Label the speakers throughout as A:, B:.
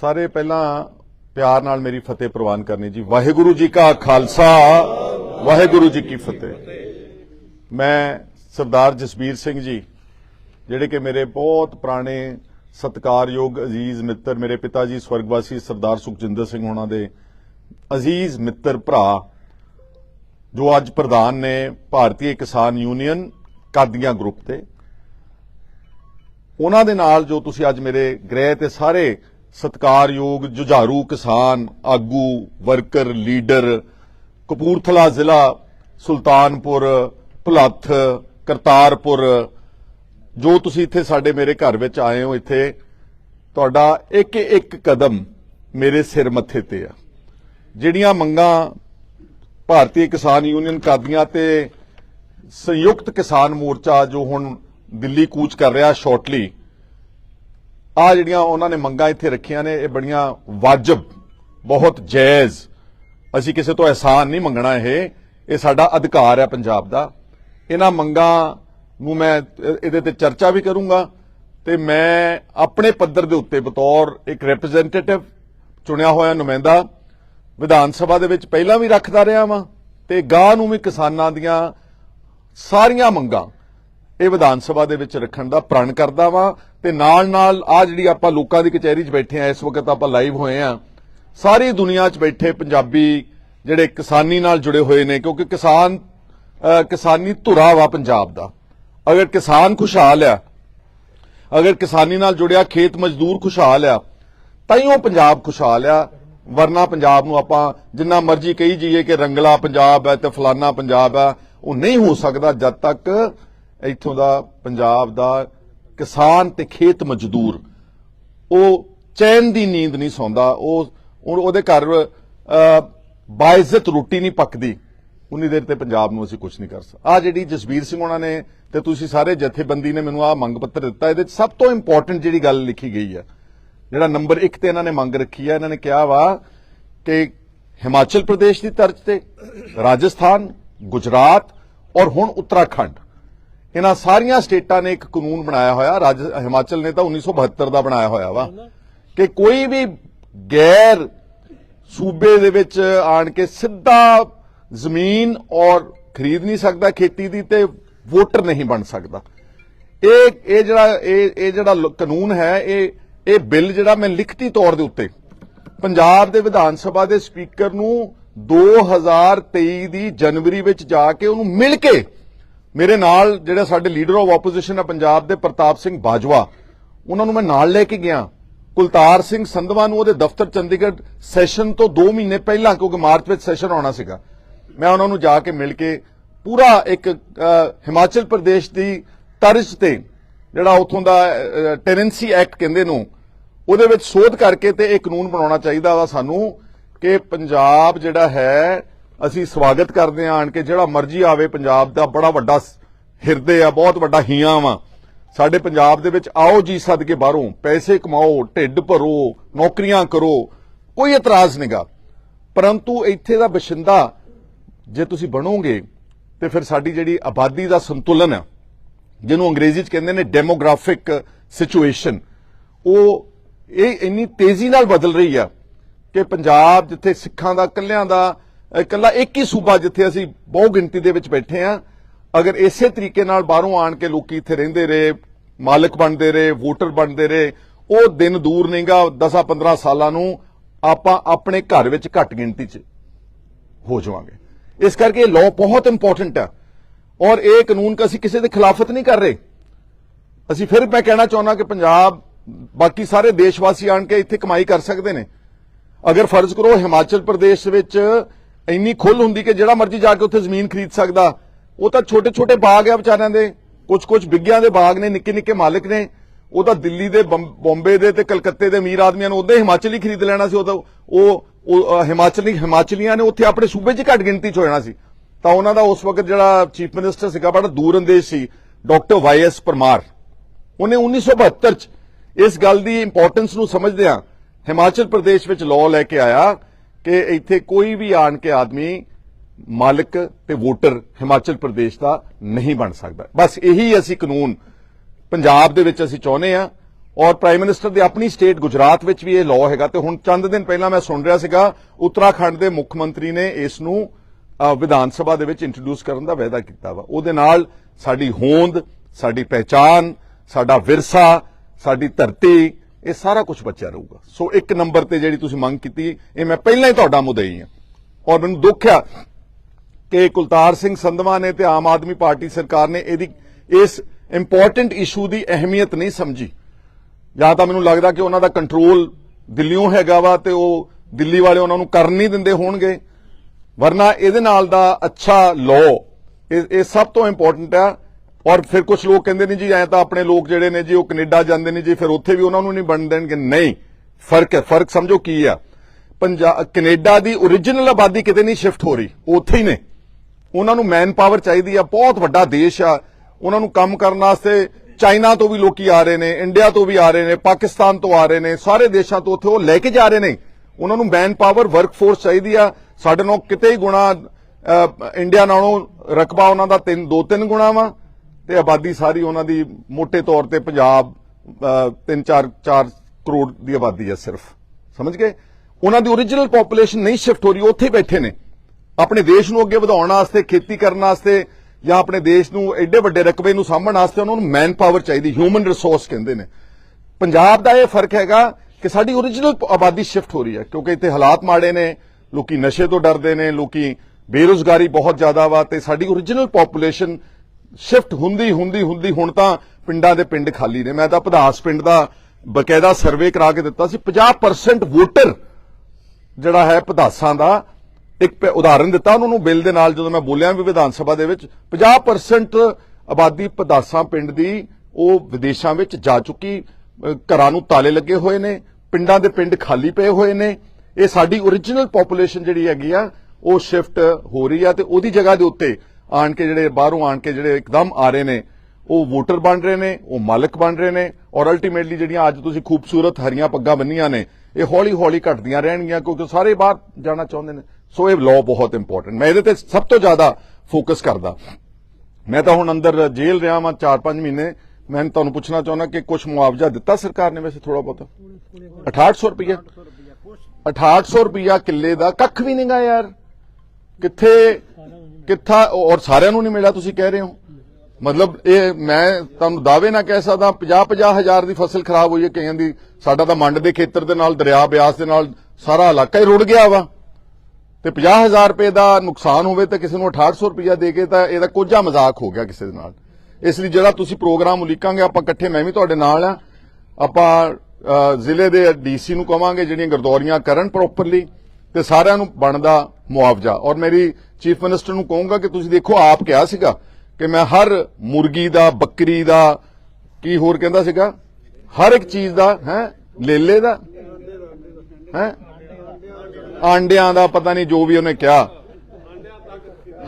A: ਸਾਰੇ ਪਹਿਲਾਂ ਪਿਆਰ ਨਾਲ ਮੇਰੀ ਫਤਿਹ ਪ੍ਰਵਾਨ ਕਰਨੀ ਜੀ। ਵਾਹਿਗੁਰੂ ਜੀ ਕਾ ਖਾਲਸਾ, ਵਾਹਿਗੁਰੂ ਜੀ ਕੀ ਫਤਿਹ। ਮੈਂ ਸਰਦਾਰ ਜਸਬੀਰ ਸਿੰਘ ਜੀ, ਜਿਹੜੇ ਕਿ ਮੇਰੇ ਬਹੁਤ ਪੁਰਾਣੇ ਸਤਿਕਾਰਯੋਗ ਅਜ਼ੀਜ਼ ਮਿੱਤਰ, ਮੇਰੇ ਪਿਤਾ ਜੀ ਸਵਰਗਵਾਸੀ ਸਰਦਾਰ ਸੁਖਜਿੰਦਰ ਸਿੰਘ ਹੋਣਾ ਦੇ ਅਜ਼ੀਜ਼ ਮਿੱਤਰ ਭਰਾ, ਜੋ ਅੱਜ ਪ੍ਰਧਾਨ ਨੇ ਭਾਰਤੀ ਕਿਸਾਨ ਯੂਨੀਅਨ ਕਾਦੀਆਂ ਗਰੁੱਪ ਤੇ। ਉਹਨਾਂ ਦੇ ਨਾਲ ਜੋ ਤੁਸੀਂ ਅੱਜ ਮੇਰੇ ਗ੍ਰਹਿ ਤੇ ਸਾਰੇ ਸਤਿਕਾਰਯੋਗ ਜੁਝਾਰੂ ਕਿਸਾਨ, ਆਗੂ, ਵਰਕਰ, ਲੀਡਰ, ਕਪੂਰਥਲਾ ਜ਼ਿਲ੍ਹਾ, ਸੁਲਤਾਨਪੁਰ, ਭੁਲੱਥ, ਕਰਤਾਰਪੁਰ, ਜੋ ਤੁਸੀਂ ਇੱਥੇ ਸਾਡੇ ਮੇਰੇ ਘਰ ਵਿੱਚ ਆਏ ਹੋ ਇੱਥੇ, ਤੁਹਾਡਾ ਇੱਕ ਇੱਕ ਕਦਮ ਮੇਰੇ ਸਿਰ ਮੱਥੇ ਤੇ ਆ। ਜਿਹੜੀਆਂ ਮੰਗਾਂ ਭਾਰਤੀ ਕਿਸਾਨ ਯੂਨੀਅਨ ਕਰਦੀਆਂ ਤੇ ਸੰਯੁਕਤ ਕਿਸਾਨ ਮੋਰਚਾ ਜੋ ਹੁਣ ਦਿੱਲੀ ਕੂਚ ਕਰ ਰਿਹਾ ਸ਼ਾਰਟਲੀ ਆ ਜਿਹੜੀਆਂ ਉਹਨਾਂ ਨੇ ਮੰਗਾਂ ਇੱਥੇ ਰੱਖੀਆਂ ਨੇ, ਇਹ ਬੜੀਆਂ ਵਾਜਬ, ਬਹੁਤ ਜਾਇਜ਼। ਅਸੀਂ ਕਿਸੇ ਤੋਂ ਅਹਿਸਾਨ ਨਹੀਂ ਮੰਗਣਾ ਇਹ। ਇਹ ਸਾਡਾ ਅਧਿਕਾਰ ਹੈ ਪੰਜਾਬ ਦਾ। ਇਹਨਾਂ ਮੰਗਾਂ ਨੂੰ ਮੈਂ ਇਹਦੇ ਤੇ ਚਰਚਾ ਵੀ ਕਰੂੰਗਾ ਤੇ ਮੈਂ ਆਪਣੇ ਪੱਧਰ ਦੇ ਉੱਤੇ ਬਤੌਰ ਇੱਕ ਰਿਪਰੈਜ਼ੈਂਟੇਟਿਵ ਚੁਣਿਆ ਹੋਇਆ ਨੁਮਾਇੰਦਾ ਵਿਧਾਨ ਸਭਾ ਦੇ ਵਿੱਚ ਪਹਿਲਾਂ ਵੀ ਰੱਖਦਾ ਰਿਹਾ ਵਾਂ ਤੇ ਗਾਹ ਨੂੰ ਵੀ ਕਿਸਾਨਾਂ ਦੀਆਂ ਸਾਰੀਆਂ ਮੰਗਾਂ ਇਹ ਵਿਧਾਨ ਸਭਾ ਦੇ ਵਿੱਚ ਰੱਖਣ ਦਾ ਪ੍ਰਣ ਕਰਦਾ ਵਾਂ। ਤੇ ਨਾਲ ਨਾਲ ਆ ਜਿਹੜੀ ਆਪਾਂ ਲੋਕਾਂ ਦੀ ਕਚਹਿਰੀ 'ਚ ਬੈਠੇ ਆ ਇਸ ਵਕਤ ਆਪਾਂ ਲਾਈਵ ਹੋਏ ਆ ਸਾਰੀ ਦੁਨੀਆ 'ਚ ਬੈਠੇ ਪੰਜਾਬੀ ਜਿਹੜੇ ਕਿਸਾਨੀ ਨਾਲ ਜੁੜੇ ਹੋਏ ਨੇ, ਕਿਉਂਕਿ ਕਿਸਾਨ ਕਿਸਾਨੀ ਧੁਰਾ ਵਾ ਪੰਜਾਬ ਦਾ। ਅਗਰ ਕਿਸਾਨ ਖੁਸ਼ਹਾਲ ਆ, ਅਗਰ ਕਿਸਾਨੀ ਨਾਲ ਜੁੜਿਆ, ਖੇਤ ਮਜ਼ਦੂਰ ਖੁਸ਼ਹਾਲ ਆ, ਤਾਂ ਹੀ ਉਹ ਪੰਜਾਬ ਖੁਸ਼ਹਾਲ ਆ, ਵਰਨਾ ਪੰਜਾਬ ਨੂੰ ਆਪਾਂ ਜਿੰਨਾ ਮਰਜ਼ੀ ਕਹੀ ਜਾਈਏ ਕਿ ਰੰਗਲਾ ਪੰਜਾਬ ਹੈ ਤੇ ਫਲਾਨਾ ਪੰਜਾਬ ਹੈ ਉਹ ਨਹੀਂ ਹੋ ਸਕਦਾ ਜਦ ਤੱਕ ਇੱਥੋਂ ਦਾ ਪੰਜਾਬ ਦਾ ਕਿਸਾਨ ਤੇ ਖੇਤ ਮਜ਼ਦੂਰ, ਉਹ ਚੈਨ ਦੀ ਨੀਂਦ ਨਹੀਂ ਸੌਂਦਾ, ਉਹ ਉਹਦੇ ਘਰ ਬਾਇਜ਼ਤ ਰੋਟੀ ਨਹੀਂ ਪੱਕਦੀ। ਉਨੀ ਦੇਰ ਤੇ ਪੰਜਾਬ ਨੂੰ ਅਸੀਂ ਕੁਝ ਨਹੀਂ ਕਰ ਸਕਦੇ ਆ ਜਿਹੜੀ ਜਸਬੀਰ ਸਿੰਘ ਉਹਨਾਂ ਨੇ ਤੇ ਤੁਸੀਂ ਸਾਰੇ ਜਥੇਬੰਦੀ ਨੇ ਮੈਨੂੰ ਆ ਮੰਗ ਪੱਤਰ ਦਿੱਤਾ, ਇਹਦੇ 'ਚ ਸਭ ਤੋਂ ਇੰਪੋਰਟੈਂਟ ਜਿਹੜੀ ਗੱਲ ਲਿਖੀ ਗਈ ਹੈ। ਜਿਹੜਾ ਨੰਬਰ 1 ਤੇ ਇਹਨਾਂ ਨੇ ਮੰਗ ਰੱਖੀ ਹੈ, ਇਹਨਾਂ ਨੇ ਕਿਹਾ ਵਾ ਕਿ ਹਿਮਾਚਲ ਪ੍ਰਦੇਸ਼ ਦੀ ਤਰਜ਼ ਤੇ ਰਾਜਸਥਾਨ, ਗੁਜਰਾਤ ਔਰ ਹੁਣ ਉੱਤਰਾਖੰਡ। ਇਹਨਾਂ ਸਾਰੀਆਂ ਸਟੇਟਾਂ ਨੇ ਇੱਕ ਕਾਨੂੰਨ ਬਣਾਇਆ ਹੋਇਆ, ਰਾਜ ਹਿਮਾਚਲ ਨੇ ਤਾਂ 1972 ਦਾ ਬਣਾਇਆ ਹੋਇਆ ਵਾ, ਕਿ ਕੋਈ ਵੀ ਗੈਰ ਸੂਬੇ ਦੇ ਵਿੱਚ ਆਣ ਕੇ ਸਿੱਧਾ ਜ਼ਮੀਨ ਔਰ ਖਰੀਦ ਨਹੀਂ ਸਕਦਾ, ਖੇਤੀ ਦੀ ਤੇ ਵੋਟਰ ਨਹੀਂ ਬਣ ਸਕਦਾ। ਇਹ ਇਹ ਜਿਹੜਾ, ਇਹ ਇਹ ਜਿਹੜਾ ਕਾਨੂੰਨ ਹੈ, ਇਹ ਇਹ ਬਿੱਲ ਜਿਹੜਾ ਮੈਂ ਲਿਖਤੀ ਤੌਰ ਦੇ ਉੱਤੇ, ਪੰਜਾਬ ਦੇ ਵਿਧਾਨ ਸਭਾ ਦੇ ਸਪੀਕਰ ਨੂੰ 2023 ਦੀ ਜਨਵਰੀ ਵਿੱਚ ਜਾ ਕੇ ਉਹਨੂੰ ਮਿਲ ਕੇ ਮੇਰੇ ਨਾਲ ਜਿਹੜੇ ਸਾਡੇ ਲੀਡਰ ਆਫ ਆਪੋਜੀਸ਼ਨ ਆ ਪੰਜਾਬ ਦੇ ਪ੍ਰਤਾਪ ਸਿੰਘ ਬਾਜਵਾ, ਉਹਨਾਂ ਨੂੰ ਮੈਂ ਨਾਲ ਲੈ ਕੇ ਗਿਆ। ਕੁਲਤਾਰ ਸਿੰਘ ਸੰਧਵਾ ਨੂੰ ਉਹਦੇ ਦਫ਼ਤਰ ਚੰਡੀਗੜ੍ਹ ਸੈਸ਼ਨ ਤੋਂ 2 ਮਹੀਨੇ ਪਹਿਲਾਂ, ਕਿਉਂਕਿ ਮਾਰਚ ਵਿੱਚ ਸੈਸ਼ਨ ਆਉਣਾ ਸੀਗਾ, ਮੈਂ ਉਹਨਾਂ ਨੂੰ ਜਾ ਕੇ ਮਿਲ ਕੇ ਪੂਰਾ ਇੱਕ ਹਿਮਾਚਲ ਪ੍ਰਦੇਸ਼ ਦੀ ਤਰਜ਼ ਤੇ ਜਿਹੜਾ ਉਥੋਂ ਦਾ ਟੈਨੈਂਸੀ ਐਕਟ ਕਹਿੰਦੇ ਨੂੰ, ਉਹਦੇ ਵਿੱਚ ਸੋਧ ਕਰਕੇ ਤੇ ਇਹ ਕਾਨੂੰਨ ਬਣਾਉਣਾ ਚਾਹੀਦਾ ਵਾ ਸਾਨੂੰ ਕਿ ਪੰਜਾਬ ਜਿਹੜਾ ਹੈ ਅਸੀਂ ਸਵਾਗਤ ਕਰਦੇ ਆਂ ਆਣ ਕੇ, ਜਿਹੜਾ ਮਰਜ਼ੀ ਆਵੇ ਪੰਜਾਬ ਦਾ, ਬੜਾ ਵੱਡਾ ਹਿਰਦੇ ਆ, ਬਹੁਤ ਵੱਡਾ ਹੀਆਂ ਵਾ। ਸਾਡੇ ਪੰਜਾਬ ਦੇ ਵਿੱਚ ਆਓ ਜੀ ਸੱਦ ਕੇ ਬਾਹਰੋਂ, ਪੈਸੇ ਕਮਾਓ, ਢਿੱਡ ਭਰੋ, ਨੌਕਰੀਆਂ ਕਰੋ, ਕੋਈ ਇਤਰਾਜ਼ ਨਹੀਂਗਾ ਪਰੰਤੂ ਇੱਥੇ ਦਾ ਬਸ਼ਿੰਦਾ, ਜੇ ਤੁਸੀਂ ਬਣੋਗੇ, ਤੇ ਫਿਰ ਸਾਡੀ ਜਿਹੜੀ ਆਬਾਦੀ ਦਾ ਸੰਤੁਲਨ ਹੈ ਜਿਹਨੂੰ ਅੰਗਰੇਜ਼ੀ ਚ ਕਹਿੰਦੇ ਨੇ ਡੈਮੋਗ੍ਰਾਫਿਕ ਸਿਚੁਏਸ਼ਨ ਉਹ ਇਹ ਇੰਨੀ ਤੇਜ਼ੀ ਨਾਲ ਬਦਲ ਰਹੀ ਆ ਕਿ ਪੰਜਾਬ ਜਿੱਥੇ ਸਿੱਖਾਂ ਦਾ, ਕੱਲਿਆਂ ਦਾ ਇਕੱਲਾ ਇੱਕ ਹੀ ਸੂਬਾ ਜਿੱਥੇ ਅਸੀਂ ਬਹੁ ਗਿਣਤੀ ਦੇ ਵਿੱਚ ਬੈਠੇ ਆ ਅਗਰ ਇਸੇ ਤਰੀਕੇ ਨਾਲ ਬਾਹਰੋਂ ਆਣ ਕੇ ਲੋਕੀ ਇੱਥੇ ਰਹਿੰਦੇ ਰਹੇ, ਮਾਲਕ ਬਣਦੇ ਰਹੇ, ਵੋਟਰ ਬਣਦੇ ਰਹੇ, ਉਹ ਦਿਨ ਦੂਰ ਨਹੀਂਗਾ 10-15 ਸਾਲਾਂ ਨੂੰ ਆਪਾਂ ਆਪਣੇ ਘਰ ਵਿੱਚ ਘੱਟ ਗਿਣਤੀ 'ਚ ਹੋ ਜਾਵਾਂਗੇ। ਇਸ ਕਰਕੇ ਇਹ ਲਾਅ ਬਹੁਤ ਇੰਪੋਰਟੈਂਟ ਹੈ ਔਰ ਇਹ ਕਾਨੂੰਨ ਅਸੀਂ ਕਿਸੇ ਦੇ ਖਿਲਾਫਤ ਨਹੀਂ ਕਰ ਰਹੇ। ਅਸੀਂ ਫਿਰ ਮੈਂ ਕਹਿਣਾ ਚਾਹੁੰਦਾ ਕਿ ਪੰਜਾਬ, ਬਾਕੀ ਸਾਰੇ ਦੇਸ਼ ਵਾਸੀ ਆਣ ਕੇ ਇੱਥੇ ਕਮਾਈ ਕਰ ਸਕਦੇ ਨੇ। ਅਗਰ ਫਰਜ਼ ਕਰੋ ਹਿਮਾਚਲ ਪ੍ਰਦੇਸ਼ ਵਿੱਚ ਇੰਨੀ ਖੁੱਲ ਹੁੰਦੀ ਕਿ ਜਿਹੜਾ ਮਰਜ਼ੀ ਜਾ ਕੇ ਉੱਥੇ ਜ਼ਮੀਨ ਖਰੀਦ ਸਕਦਾ, ਉਹ ਤਾਂ ਛੋਟੇ ਛੋਟੇ ਬਾਗ ਆ ਵਿਚਾਰਿਆਂ ਦੇ ਕੁਝ ਕੁਝ ਬਿੱਗਿਆਂ ਦੇ ਬਾਗ ਨੇ, ਨਿੱਕੇ ਨਿੱਕੇ ਮਾਲਕ ਨੇ, ਉਹ ਤਾਂ ਦਿੱਲੀ ਦੇ ਬੰਬ- ਬੰਬੇ ਦੇ ਤੇ ਕਲਕੱਤੇ ਦੇ ਅਮੀਰ ਆਦਮੀਆਂ ਨੂੰ ਉਹਦੇ ਹਿਮਾਚਲ ਹੀ ਖਰੀਦ ਲੈਣਾ ਸੀ, ਉਹ ਉਹ ਹਿਮਾਚਲੀ, ਹਿਮਾਚਲੀਆਂ ਨੇ ਉੱਥੇ ਆਪਣੇ ਸੂਬੇ 'ਚ ਘੱਟ ਗਿਣਤੀ 'ਚ ਹੋ ਸੀ। ਤਾਂ ਉਹਨਾਂ ਦਾ ਉਸ ਵਕਤ ਜਿਹੜਾ ਚੀਫ ਮਿਨਿਸਟਰ ਸੀਗਾ, ਬੜਾ ਦੂਰਅੰਦੇਸ਼ ਸੀ, ਡਾਕਟਰ ਵਾਈਐਸ ਪਰਮਾਰ। ਉਹਨੇ 1972 ਚ ਇਸ ਗੱਲ ਦੀ ਇੰਪੋਰਟੈਂਸ ਨੂੰ ਸਮਝਦਿਆਂ ਹਿਮਾਚਲ ਪ੍ਰਦੇਸ਼ ਵਿੱਚ ਲਾਅ ਲੈ ਕੇ ਆਇਆ ਕਿ ਇੱਥੇ ਕੋਈ ਵੀ ਆਣ ਕੇ ਆਦਮੀ ਮਾਲਕ ਤੇ ਵੋਟਰ ਹਿਮਾਚਲ ਪ੍ਰਦੇਸ਼ ਦਾ ਨਹੀਂ ਬਣ ਸਕਦਾ। ਬਸ ਇਹੀ ਅਸੀਂ ਕਾਨੂੰਨ ਪੰਜਾਬ ਦੇ ਵਿੱਚ ਅਸੀਂ ਚਾਹੁੰਦੇ ਆ ਔਰ ਪ੍ਰਾਈਮ ਮਿਨਿਸਟਰ ਦੀ ਆਪਣੀ ਸਟੇਟ ਗੁਜਰਾਤ ਵਿੱਚ ਵੀ ਇਹ ਲਾਅ ਹੈਗਾ ਤੇ ਹੁਣ ਚੰਦ ਦਿਨ ਪਹਿਲਾਂ ਮੈਂ ਸੁਣ ਰਿਹਾ ਸੀਗਾ, ਉੱਤਰਾਖੰਡ ਦੇ ਮੁੱਖ ਮੰਤਰੀ ਨੇ ਇਸ ਨੂੰ ਵਿਧਾਨ ਸਭਾ ਦੇ ਵਿੱਚ ਇੰਟਰੋਡਿਊਸ ਕਰਨ ਦਾ ਵਾਅਦਾ ਕੀਤਾ ਵਾ। ਉਹਦੇ ਨਾਲ ਸਾਡੀ ਹੋਂਦ, ਸਾਡੀ ਪਹਿਚਾਨ ਸਾਡਾ ਵਿਰਸਾ, ਸਾਡੀ ਧਰਤੀ ਇਹ ਸਾਰਾ ਕੁਝ ਬਚਿਆ ਰਹੂਗਾ। ਸੋ ਇੱਕ ਨੰਬਰ ਤੇ ਜਿਹੜੀ ਤੁਸੀਂ ਮੰਗ ਕੀਤੀ, ਇਹ ਮੈਂ ਪਹਿਲਾਂ ਹੀ ਤੁਹਾਡਾ ਮੁਦਈ ਹਾਂ। ਔਰ ਮੈਨੂੰ ਦੁੱਖ ਆ ਕਿ ਕੁਲਤਾਰ ਸਿੰਘ ਸੰਧਵਾ ਨੇ ਤੇ ਆਮ ਆਦਮੀ ਪਾਰਟੀ ਸਰਕਾਰ ਨੇ ਇਹਦੀ ਇਸ ਇੰਪੋਰਟੈਂਟ ਇਸ਼ੂ ਦੀ ਅਹਿਮੀਅਤ ਨਹੀਂ ਸਮਝੀ। ਜਾਂ ਤਾਂ ਮੈਨੂੰ ਲੱਗਦਾ ਕਿ ਉਹਨਾਂ ਦਾ ਕੰਟਰੋਲ ਦਿੱਲੀੋਂ ਹੈਗਾ ਵਾ ਤੇ ਉਹ ਦਿੱਲੀ ਵਾਲੇ ਉਹਨਾਂ ਨੂੰ ਕਰਨ ਨਹੀਂ ਦਿੰਦੇ ਹੋਣਗੇ। ਵਰਨਾ ਇਹਦੇ ਨਾਲ ਦਾ ਅੱਛਾ ਲਾਅ ਇਹ ਇਹ ਸਭ ਤੋਂ ਇੰਪੋਰਟੈਂਟ ਆ। ਔਰ ਫਿਰ ਕੁਝ ਲੋਕ ਕਹਿੰਦੇ ਨੇ ਜੀ, ਐ ਤਾਂ ਆਪਣੇ ਲੋਕ ਜਿਹੜੇ ਨੇ ਜੀ, ਉਹ ਕੈਨੇਡਾ ਜਾਂਦੇ ਨੇ ਜੀ, ਫਿਰ ਉੱਥੇ ਵੀ ਉਹਨਾਂ ਨੂੰ ਨਹੀਂ ਬਣ ਦੇਣਗੇ। ਨਹੀਂ, ਫ਼ਰਕ ਹੈ, ਫ਼ਰਕ ਸਮਝੋ ਕੀ ਆ। ਪੰਜਾਬ ਕੈਨੇਡਾ ਦੀ origignal ਆਬਾਦੀ ਕਿਤੇ ਨਹੀਂ ਸ਼ਿਫਟ ਹੋ ਰਹੀ ਉੱਥੇ ਹੀ ਨੇ। ਉਹਨਾਂ ਨੂੰ ਮੈਨ ਪਾਵਰ ਚਾਹੀਦੀ ਆ, ਬਹੁਤ ਵੱਡਾ ਦੇਸ਼ ਆ। ਉਹਨਾਂ ਨੂੰ ਕੰਮ ਕਰਨ ਵਾਸਤੇ ਚਾਈਨਾ ਤੋਂ ਵੀ ਲੋਕੀ ਆ ਰਹੇ ਨੇ, ਇੰਡੀਆ ਤੋਂ ਵੀ ਆ ਰਹੇ ਨੇ, ਪਾਕਿਸਤਾਨ ਤੋਂ ਆ ਰਹੇ ਨੇ, ਸਾਰੇ ਦੇਸ਼ਾਂ ਤੋਂ ਉੱਥੇ ਉਹ ਲੈ ਕੇ ਜਾ ਰਹੇ ਨੇ। ਉਹਨਾਂ ਨੂੰ ਮੈਨ ਪਾਵਰ ਵਰਕਫੋਰਸ ਚਾਹੀਦੀ ਆ। ਸਾਡੇ ਨਾਲ ਕਿਤੇ ਹੀ ਗੁਣਾ ਇੰਡੀਆ ਨਾਲੋਂ ਰਕਬਾ ਉਹਨਾਂ ਦਾ ਤਿੰਨ ਦੋ ਤਿੰਨ ਗੁਣਾ ਵਾ। ਤੇ ਆਬਾਦੀ ਸਾਰੀ ਉਹਨਾਂ ਦੀ ਮੋٹے ਤੌਰ ਤੇ ਪੰਜਾਬ 3-4 4 ਕਰੋੜ ਦੀ ਆਬਾਦੀ ਹੈ ਸਿਰਫ। ਸਮਝ ਗਏ? ਉਹਨਾਂ ਦੀ origignal ਪੋਪੂਲੇਸ਼ਨ ਨਹੀਂ ਸ਼ਿਫਟ ਹੋ ਰਹੀ ਉੱਥੇ ਬੈਠੇ ਨੇ। ਆਪਣੇ ਦੇਸ਼ ਨੂੰ ਅੱਗੇ ਵਧਾਉਣ ਵਾਸਤੇ, ਖੇਤੀ ਕਰਨ ਵਾਸਤੇ ਜਾਂ ਆਪਣੇ ਦੇਸ਼ ਨੂੰ ਐਡੇ ਵੱਡੇ ਰਕਬੇ ਨੂੰ ਸਾਂਭਣ ਵਾਸਤੇ ਉਹਨਾਂ ਨੂੰ ਮੈਨ ਪਾਵਰ ਚਾਹੀਦੀ ਹਿਊਮਨ ਰਿਸੋਰਸ ਕਹਿੰਦੇ ਨੇ। ਪੰਜਾਬ ਦਾ ਇਹ ਫ਼ਰਕ ਹੈਗਾ ਕਿ ਸਾਡੀ origignal ਆਬਾਦੀ ਸ਼ਿਫਟ ਹੋ ਰਹੀ ਹੈ, ਕਿਉਂਕਿ ਇੱਥੇ ਹਾਲਾਤ ਮਾੜੇ ਨੇ, ਲੋਕੀ ਨਸ਼ੇ ਤੋਂ ਡਰਦੇ ਨੇ, ਲੋਕੀ ਬੇਰੁਜ਼ਗਾਰੀ ਬਹੁਤ ਜ਼ਿਆਦਾ ਵਾ ਤੇ ਸਾਡੀ origignal ਪੋਪੂਲੇਸ਼ਨ ਸ਼ਿਫਟ ਹੁੰਦੀ ਹੁੰਦੀ ਹੁੰਦੀ ਹੁਣ ਤਾਂ ਪਿੰਡਾਂ ਦੇ ਪਿੰਡ ਖਾਲੀ ਨੇ। ਮੈਂ ਤਾਂ ਪਧਾਸ ਪਿੰਡ ਦਾ ਬਕਾਇਦਾ ਸਰਵੇ ਕਰਾ ਕੇ ਦਿੱਤਾ ਸੀ। 50% ਵੋਟਰ ਜਿਹੜਾ ਹੈ ਪਧਾਸਾਂ ਦਾ ਇੱਕ ਪ- ਉਦਾਹਰਨ ਦਿੱਤਾ। ਉਹਨਾਂ ਨੂੰ ਬਿੱਲ ਦੇ ਨਾਲ ਜਦੋਂ ਮੈਂ ਬੋਲਿਆ ਵੀ ਵਿਧਾਨ ਸਭਾ ਦੇ ਵਿੱਚ 50% ਆਬਾਦੀ ਪਧਾਸਾਂ ਪਿੰਡ ਦੀ ਉਹ ਵਿਦੇਸ਼ਾਂ ਵਿੱਚ ਜਾ ਚੁੱਕੀ। ਘਰਾਂ ਨੂੰ ਤਾਲੇ ਲੱਗੇ ਹੋਏ ਨੇ। ਪਿੰਡਾਂ ਦੇ ਪਿੰਡ ਖਾਲੀ ਪਏ ਹੋਏ ਨੇ। ਇਹ ਸਾਡੀ origignal ਪੋਪੂਲੇਸ਼ਨ ਜਿਹੜੀ ਹੈਗੀ ਆ, ਉਹ ਸ਼ਿਫਟ ਹੋ ਰਹੀ ਆ ਤੇ ਉਹਦੀ ਜਗ੍ਹਾ ਦੇ ਉੱਤੇ ਆਣ ਕੇ ਜਿਹੜੇ ਬਾਹਰੋਂ ਆਣ ਕੇ ਜਿਹੜੇ ਇੱਕਦਮ ਆ ਰਹੇ ਨੇ ਉਹ ਵੋਟਰ ਬਣ ਰਹੇ ਨੇ ਉਹ ਮਾਲਕ ਬਣ ਰਹੇ ਨੇ ਔਰ ਅਲਟੀਮੇਟਲੀ ਜਿਹੜੀਆਂ ਅੱਜ ਤੁਸੀਂ ਖੂਬਸੂਰਤ ਹਰੀਆਂ ਪੱਗਾਂ ਬੰਨੀਆਂ ਨੇ ਇਹ ਹੌਲੀ ਹੌਲੀ ਘਟਦੀਆਂ ਰਹਿਣਗੀਆਂ ਕਿਉਂਕਿ ਸਾਰੇ ਬਾਹਰ ਜਾਣਾ ਚਾਹੁੰਦੇ ਨੇ। ਸੋ ਇਹ ਲਾਅ ਬਹੁਤ ਇੰਪੋਰਟੈਂਟ ਮੈਂ ਇਹਦੇ ਤੇ ਸਭ ਤੋਂ ਜ਼ਿਆਦਾ ਫੋਕਸ ਕਰਦਾ। ਮੈਂ ਤਾਂ ਹੁਣ ਅੰਦਰ ਜੇਲ੍ਹ ਰਿਹਾ ਵਾਂ 4-5 ਮਹੀਨੇ। ਮੈਂ ਤੁਹਾਨੂੰ ਪੁੱਛਣਾ ਚਾਹੁੰਦਾ ਕਿ ਕੁਝ ਮੁਆਵਜ਼ਾ ਦਿੱਤਾ ਸਰਕਾਰ ਨੇ ਵੈਸੇ ਥੋੜਾ ਬਹੁਤਾ? 6800 ਰੁਪਏ 6800 ਰੁਪਇਆ ਕਿੱਲੇ ਦਾ ਕੱਖ ਵੀ ਨਹੀਂਗਾ ਯਾਰ। ਕਿੱਥੇ ਕਿੱਥਾ ਔਰ ਸਾਰਿਆਂ ਨੂੰ ਨਹੀਂ ਮਿਲਿਆ ਤੁਸੀਂ ਕਹਿ ਰਹੇ ਹੋ? ਮਤਲਬ ਇਹ ਮੈਂ ਤੁਹਾਨੂੰ ਦਾਅਵੇ ਨਾ ਕਹਿ ਸਕਦਾ 50 50 ਹਜ਼ਾਰ ਦੀ ਫਸਲ ਖਰਾਬ ਹੋਈ ਹੈ ਕਈਆਂ ਦੀ। ਸਾਡਾ ਤਾਂ ਮੰਡ ਦੇ ਖੇਤਰ ਦੇ ਨਾਲ, ਦਰਿਆ ਬਿਆਸ ਦੇ ਨਾਲ ਸਾਰਾ ਇਲਾਕਾ ਹੀ ਰੁੜ ਗਿਆ ਵਾ। ਤੇ 50000 ਰੁਪਏ ਦਾ ਨੁਕਸਾਨ ਹੋਵੇ ਤਾਂ ਕਿਸੇ ਨੂੰ 6800 ਰੁਪਇਆ ਦੇ ਕੇ ਤਾਂ ਇਹਦਾ ਕੋਝਾ ਮਜ਼ਾਕ ਹੋ ਗਿਆ ਕਿਸੇ ਦੇ ਨਾਲ। ਇਸ ਲਈ ਜਿਹੜਾ ਤੁਸੀਂ ਪ੍ਰੋਗਰਾਮ ਉਲੀਕਾਂਗੇ, ਆਪਾਂ ਇਕੱਠੇ, ਮੈਂ ਵੀ ਤੁਹਾਡੇ ਨਾਲ ਆ ਆਪਾਂ ਜ਼ਿਲ੍ਹੇ ਦੇ ਡੀਸੀ ਨੂੰ ਕਵਾਂਗੇ ਜਿਹੜੀਆਂ ਗਰਦੌਰੀਆਂ ਕਰਨ ਪ੍ਰੋਪਰਲੀ ਤੇ ਸਾਰਿਆਂ ਨੂੰ ਬਣਦਾ ਮੁਆਵਜ਼ਾ। ਔਰ ਮੇਰੀ ਚੀਫ ਮਿਨਿਸਟਰ ਨੂੰ ਕਹੂੰਗਾ ਕਿ ਤੁਸੀਂ ਦੇਖੋ, ਆਪ ਕਿਹਾ ਸੀਗਾ ਕਿ ਮੈਂ ਹਰ ਮੁਰਗੀ ਦਾ, ਬੱਕਰੀ ਦਾ, ਕੀ ਹੋਰ ਕਹਿੰਦਾ ਸੀਗਾ? ਹਰ ਇੱਕ ਚੀਜ਼ ਦਾ, ਹੈ? ਲੇਲੇ ਦਾ, ਹੈ? ਆਂਡਿਆਂ ਦਾ, ਪਤਾ ਨਹੀਂ ਜੋ ਵੀ ਉਹਨੇ ਕਿਹਾ।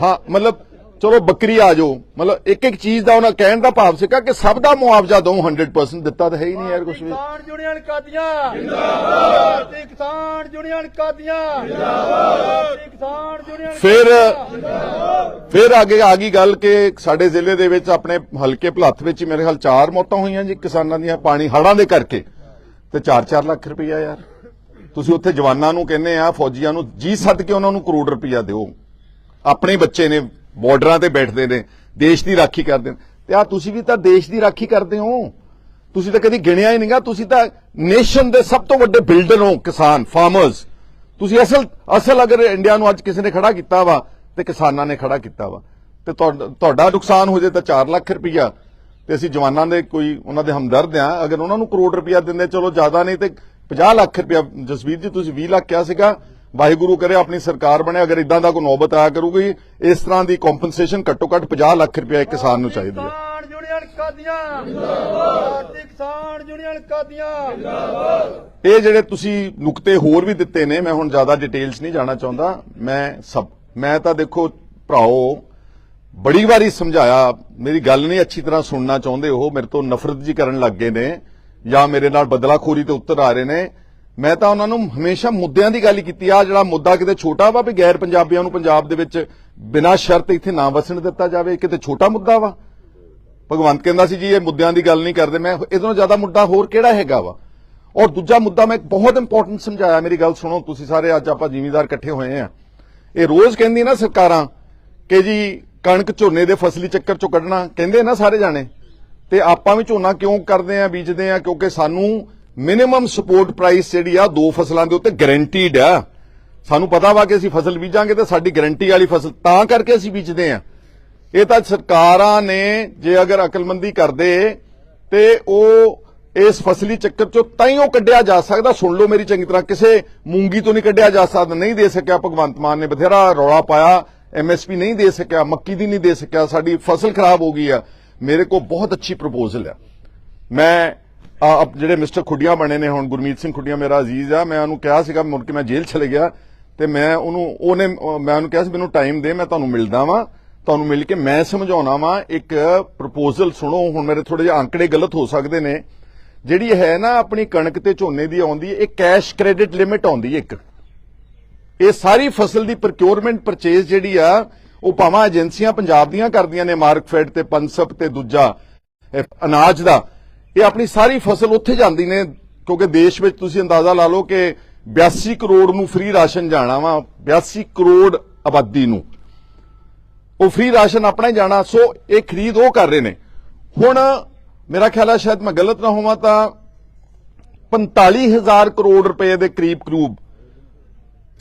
A: ਹਾਂ, ਮਤਲਬ ਚਲੋ ਬੱਕਰੀ ਆ ਜਾਓ। ਮਤਲਬ ਇੱਕ ਇੱਕ ਚੀਜ਼ ਦਾ ਉਹਨਾਂ ਕਹਿਣ ਦਾ ਭਾਵ ਸੀਗਾ ਕਿ ਸਭ ਦਾ ਮੁਆਵਜ਼ਾ ਦੋ 100% ਦਿੱਤਾ ਤਾਂ ਹੈ ਹੀ ਨਹੀਂ ਯਾਰ ਕੁਝ ਵੀ।
B: ਕਿਸਾਨ ਯੂਨੀਅਨ ਕਾਦੀਆਂ? ਜਿੰਦਾਬਾਦ। ਭਾਰਤੀ ਕਿਸਾਨ ਯੂਨੀਅਨ ਕਾਦੀਆਂ? ਜਿੰਦਾਬਾਦ। ਭਾਰਤੀ ਕਿਸਾਨ ਯੂਨੀਅਨ
A: ਫਿਰ ਫਿਰ ਅੱਗੇ ਆ ਗਈ ਗੱਲ ਕਿ ਸਾਡੇ ਜ਼ਿਲ੍ਹੇ ਦੇ ਵਿੱਚ ਆਪਣੇ ਹਲਕੇ ਭਲੱਥ ਵਿੱਚ ਮੇਰੇ ਖਿਆਲ ਚਾਰ ਮੌਤਾਂ ਹੋਈਆਂ ਜੀ ਕਿਸਾਨਾਂ ਦੀਆਂ ਪਾਣੀ ਹੜ੍ਹਾਂ ਦੇ ਕਰਕੇ। ਤੇ 4-4 ਲੱਖ ਰੁਪਈਆ ਯਾਰ। ਤੁਸੀਂ ਉੱਥੇ ਜਵਾਨਾਂ ਨੂੰ ਕਹਿੰਦੇ ਆ ਫੌਜੀਆਂ ਨੂੰ ਜੀ ਸੱਦ ਕੇ ਉਹਨਾਂ ਨੂੰ ਕਰੋੜ ਰੁਪਈਆ ਦਿਓ। ਆਪਣੇ ਬੱਚੇ ਨੇ ਬਾਰਡਰਾਂ ਤੇ ਬੈਠਦੇ ਨੇ, ਦੇਸ਼ ਦੀ ਰਾਖੀ ਕਰਦੇ ਨੇ। ਤੇ ਆ ਤੁਸੀਂ ਵੀ ਤਾਂ ਦੇਸ਼ ਦੀ ਰਾਖੀ ਕਰਦੇ ਹੋ। ਤੁਸੀਂ ਤਾਂ ਕਦੀ ਗਿਣਿਆ ਹੀ ਨਹੀਂਗਾ ਤੁਸੀਂ ਤਾਂ ਨੇਸ਼ਨ ਦੇ ਸਭ ਤੋਂ ਵੱਡੇ ਬਿਲਡਰ ਹੋ, ਕਿਸਾਨ ਫਾਰਮਰਸ ਤੁਸੀਂ ਅਸਲ ਅਸਲ ਅਗਰ ਇੰਡੀਆ ਨੂੰ ਅੱਜ ਕਿਸੇ ਨੇ ਖੜਾ ਕੀਤਾ ਵਾ, ਤੇ ਕਿਸਾਨਾਂ ਨੇ ਖੜਾ ਕੀਤਾ ਵਾ। ਤੇ ਤੁਹਾਡਾ ਤੁਹਾਡਾ ਨੁਕਸਾਨ ਹੋ ਜੇ ਤਾਂ 4 ਲੱਖ ਰੁਪਈਆ। ਤੇ ਅਸੀਂ ਜਵਾਨਾਂ ਦੇ ਕੋਈ, ਉਹਨਾਂ ਦੇ ਹਮਦਰਦ ਆ। ਅਗਰ ਉਹਨਾਂ ਨੂੰ ਕਰੋੜ ਰੁਪਈਆ ਦਿੰਦੇ, ਚਲੋ ਜ਼ਿਆਦਾ ਨਹੀਂ ਤੇ 50 ਲੱਖ ਰੁਪਇਆ ਜਸਵੀਰ ਜੀ, ਤੁਸੀਂ 20 ਲੱਖ ਕਿਹਾ ਸੀਗਾ ਵਾਹਿਗੁਰੂ ਕਰੇ ਆਪਣੀ ਸਰਕਾਰ ਬਣੇ ਅਗਰ ਇਦਾਂ ਦਾ ਕੋਈ ਨੌਬਤ ਆਇਆ ਕਰੂਗੀ ਇਸ ਤਰ੍ਹਾਂ ਦੀ ਕੰਪਨਸੇਸ਼ਨ ਘੱਟੋ ਘੱਟ 50 ਲੱਖ ਇੱਕ ਕਿਸਾਨ ਨੂੰ ਚਾਹੀਦੀ ਹੈ।
B: ਕਿਸਾਨ ਯੂਨੀਅਨ ਕਾਦੀਆਂ ਜਿੰਦਾਬਾਦ। ਭਾਰਤੀ ਕਿਸਾਨ ਯੂਨੀਅਨ ਕਾਦੀਆਂ ਜਿੰਦਾਬਾਦ।
A: ਇਹ ਜਿਹੜੇ ਤੁਸੀਂ ਨੁਕਤੇ ਹੋਰ ਵੀ ਦਿੱਤੇ ਨੇ ਮੈਂ ਹੁਣ ਜ਼ਿਆਦਾ ਡਿਟੇਲਸ ਨਹੀਂ ਜਾਣਾ ਚਾਹੁੰਦਾ। ਮੈਂ ਸਭ ਮੈਂ ਤਾਂ ਦੇਖੋ ਭਰਾਓ ਬੜੀ ਵਾਰੀ ਸਮਝਾਇਆ ਮੇਰੀ ਗੱਲ ਨਹੀਂ ਅੱਛੀ ਤਰ੍ਹਾਂ ਸੁਣਨਾ ਚਾਹੁੰਦੇ ਉਹ ਮੇਰੇ ਤੋਂ ਨਫ਼ਰਤ ਜੀ ਕਰਨ ਲੱਗ ਗਏ ਨੇ ਜਾਂ ਮੇਰੇ ਨਾਲ ਬਦਲਾਖੋਰੀ ਤੇ ਉੱਤਰ ਆ ਰਹੇ ਨੇ। ਮੈਂ ਤਾਂ ਉਹਨਾਂ ਨੂੰ ਹਮੇਸ਼ਾ ਮੁੱਦਿਆਂ ਦੀ ਗੱਲ ਕੀਤੀ। ਆ ਜਿਹੜਾ ਮੁੱਦਾ ਕਿਤੇ ਛੋਟਾ ਵਾ ਵੀ ਗੈਰ ਪੰਜਾਬੀਆਂ ਨੂੰ ਪੰਜਾਬ ਦੇ ਵਿੱਚ ਬਿਨਾਂ ਸ਼ਰਤ ਇੱਥੇ ਨਾ ਵਸਣ ਦਿੱਤਾ ਜਾਵੇ, ਕਿਤੇ ਛੋਟਾ ਮੁੱਦਾ ਵਾ? ਭਗਵੰਤ ਕਹਿੰਦਾ ਸੀ ਜੀ, ਇਹ ਮੁੱਦਿਆਂ ਦੀ ਗੱਲ ਨਹੀਂ ਕਰਦੇ। ਮੈਂ ਇਹਦੋਂ ਜ਼ਿਆਦਾ ਮੁੱਦਾ ਹੋਰ ਕਿਹੜਾ ਹੈਗਾ ਵਾ? ਔਰ ਦੂਜਾ ਮੁੱਦਾ ਮੈਂ ਇੱਕ ਬਹੁਤ ਇੰਪੋਰਟੈਂਟ ਸਮਝਾਇਆ। ਮੇਰੀ ਗੱਲ ਸੁਣੋ, ਤੁਸੀਂ ਸਾਰੇ ਅੱਜ ਆਪਾਂ ਜਿਮੀਦਾਰ ਇਕੱਠੇ ਹੋਏ ਆ। ਇਹ ਰੋਜ਼ ਕਹਿੰਦੀ ਨਾ ਸਰਕਾਰਾਂ ਕਿ ਜੀ, ਕਣਕ ਝੋਨੇ ਦੇ ਫਸਲੀ ਚੱਕਰ ਚੋਂ ਕੱਢਣਾ। ਕਹਿੰਦੇ ਨਾ ਸਾਰੇ ਜਾਣੇ, ਤੇ ਆਪਾਂ ਵੀ ਝੋਨਾ ਕਿਉਂ ਕਰਦੇ ਆ, ਬੀਜਦੇ ਆ? ਕਿਉਂਕਿ ਸਾਨੂੰ ਮਿਨੀਮਮ ਸਪੋਰਟ ਪ੍ਰਾਈਸ ਜਿਹੜੀ ਆ ਦੋ ਫਸਲਾਂ ਦੇ ਉੱਤੇ ਗਾਰੰਟੀਡ ਆ। ਸਾਨੂੰ ਪਤਾ ਵਾ ਕਿ ਅਸੀਂ ਫਸਲ ਬੀਜਾਂਗੇ ਤੇ ਸਾਡੀ ਗਾਰੰਟੀ ਵਾਲੀ ਫਸਲ ਤਾਂ ਕਰਕੇ ਅਸੀਂ ਬੀਜਦੇ ਆ। ਇਹ ਤਾਂ ਸਰਕਾਰਾਂ ਨੇ ਜੇ ਅਗਰ ਅਕਲਮੰਦੀ ਕਰਦੇ ਤੇ ਉਹ ਇਸ ਫਸਲੀ ਚੱਕਰ ਚੋਂ ਤਾਂ ਹੀ ਉਹ ਕੱਢਿਆ ਜਾ ਸਕਦਾ। ਸੁਣ ਲਓ ਮੇਰੀ ਚੰਗੀ ਤਰ੍ਹਾਂ, ਕਿਸੇ ਮੂੰਗੀ ਤੋਂ ਨਹੀਂ ਕੱਢਿਆ ਜਾ ਸਕਦਾ, ਨਹੀਂ ਦੇ ਸਕਿਆ। ਭਗਵੰਤ ਮਾਨ ਨੇ ਬਥੇਰਾ ਰੌਲਾ ਪਾਇਆ, ਐਮਐਸਪੀ ਨਹੀਂ ਦੇ ਸਕਿਆ, ਮੱਕੀ ਦੀ ਨਹੀਂ ਦੇ ਸਕਿਆ, ਸਾਡੀ ਫਸਲ ਖਰਾਬ ਹੋ ਗਈ ਆ। ਮੇਰੇ ਕੋਲ ਬਹੁਤ ਅੱਛੀ ਪ੍ਰਪੋਜ਼ਲ ਆ। ਮੈਂ ਆ, ਜਿਹੜੇ ਮਿਸਟਰ ਖੁੱਡੀਆਂ ਬਣੇ ਨੇ ਹੁਣ ਗੁਰਮੀਤ ਸਿੰਘ ਖੁੱਡੀਆਂ ਮੇਰਾ ਅਜ਼ੀਜ਼ ਆ ਮੈਂ ਉਹਨੂੰ ਕਿਹਾ ਸੀਗਾ ਮੁੜ ਕੇ ਮੈਂ ਜੇਲ੍ਹ ਚਲੇ ਗਿਆ ਤੇ ਮੈਂ ਉਹਨੂੰ ਉਹਨੇ ਮੈਂ ਉਹਨੂੰ ਕਿਹਾ ਸੀ ਮੈਨੂੰ ਟਾਈਮ ਦੇ ਮੈਂ ਤੁਹਾਨੂੰ ਮਿਲਦਾ ਵਾਂ ਤੁਹਾਨੂੰ ਮਿਲ ਕੇ ਮੈਂ ਸਮਝਾਉਣਾ ਵਾਂ ਇੱਕ ਪ੍ਰਪੋਜ਼ਲ ਸੁਣੋ ਹੁਣ ਮੇਰੇ ਥੋੜੇ ਜਿਹੇ ਅੰਕੜੇ ਗਲਤ ਹੋ ਸਕਦੇ ਨੇ। ਜਿਹੜੀ ਹੈ ਨਾ ਆਪਣੀ ਕਣਕ ਤੇ ਝੋਨੇ ਦੀ ਆਉਂਦੀ ਇਹ ਕੈਸ਼ ਕ੍ਰੈਡਿਟ ਲਿਮਿਟ ਆਉਂਦੀ ਇੱਕ। ਇਹ ਸਾਰੀ ਫਸਲ ਦੀ ਪ੍ਰੋਕਿਉਰਮੈਂਟ ਪਰਚੇਸ ਜਿਹੜੀ ਆ ਉਹ ਭਾਵਾਂ ਏਜੰਸੀਆਂ ਪੰਜਾਬ ਦੀਆਂ ਕਰਦੀਆਂ ਨੇ ਮਾਰਕਫੈਡ ਤੇ ਪੰਸਪ ਤੇ ਦੂਜਾ ਅਨਾਜ ਦਾ। ਇਹ ਆਪਣੀ ਸਾਰੀ ਫਸਲ ਉੱਥੇ ਜਾਂਦੀ ਨੇ, ਕਿਉਂਕਿ ਦੇਸ਼ ਵਿੱਚ ਤੁਸੀਂ ਅੰਦਾਜ਼ਾ ਲਾ ਲਓ ਕਿ 82 ਕਰੋੜ ਨੂੰ ਫ੍ਰੀ ਰਾਸ਼ਨ ਜਾਣਾ ਵਾ 82 ਕਰੋੜ ਆਬਾਦੀ ਨੂੰ। ਉਹ ਫ੍ਰੀ ਰਾਸ਼ਨ ਆਪਣਾ ਹੀ ਜਾਣਾ, ਸੋ ਇਹ ਖਰੀਦ ਉਹ ਕਰ ਰਹੇ ਨੇ। ਹੁਣ ਮੇਰਾ ਖਿਆਲ ਹੈ ਸ਼ਾਇਦ ਮੈਂ ਗਲਤ ਨਾ ਹੋਵਾਂ ਤਾਂ 45000 ਕਰੋੜ ਰੁਪਏ ਦੇ ਕਰੀਬ ਕਰੂਬ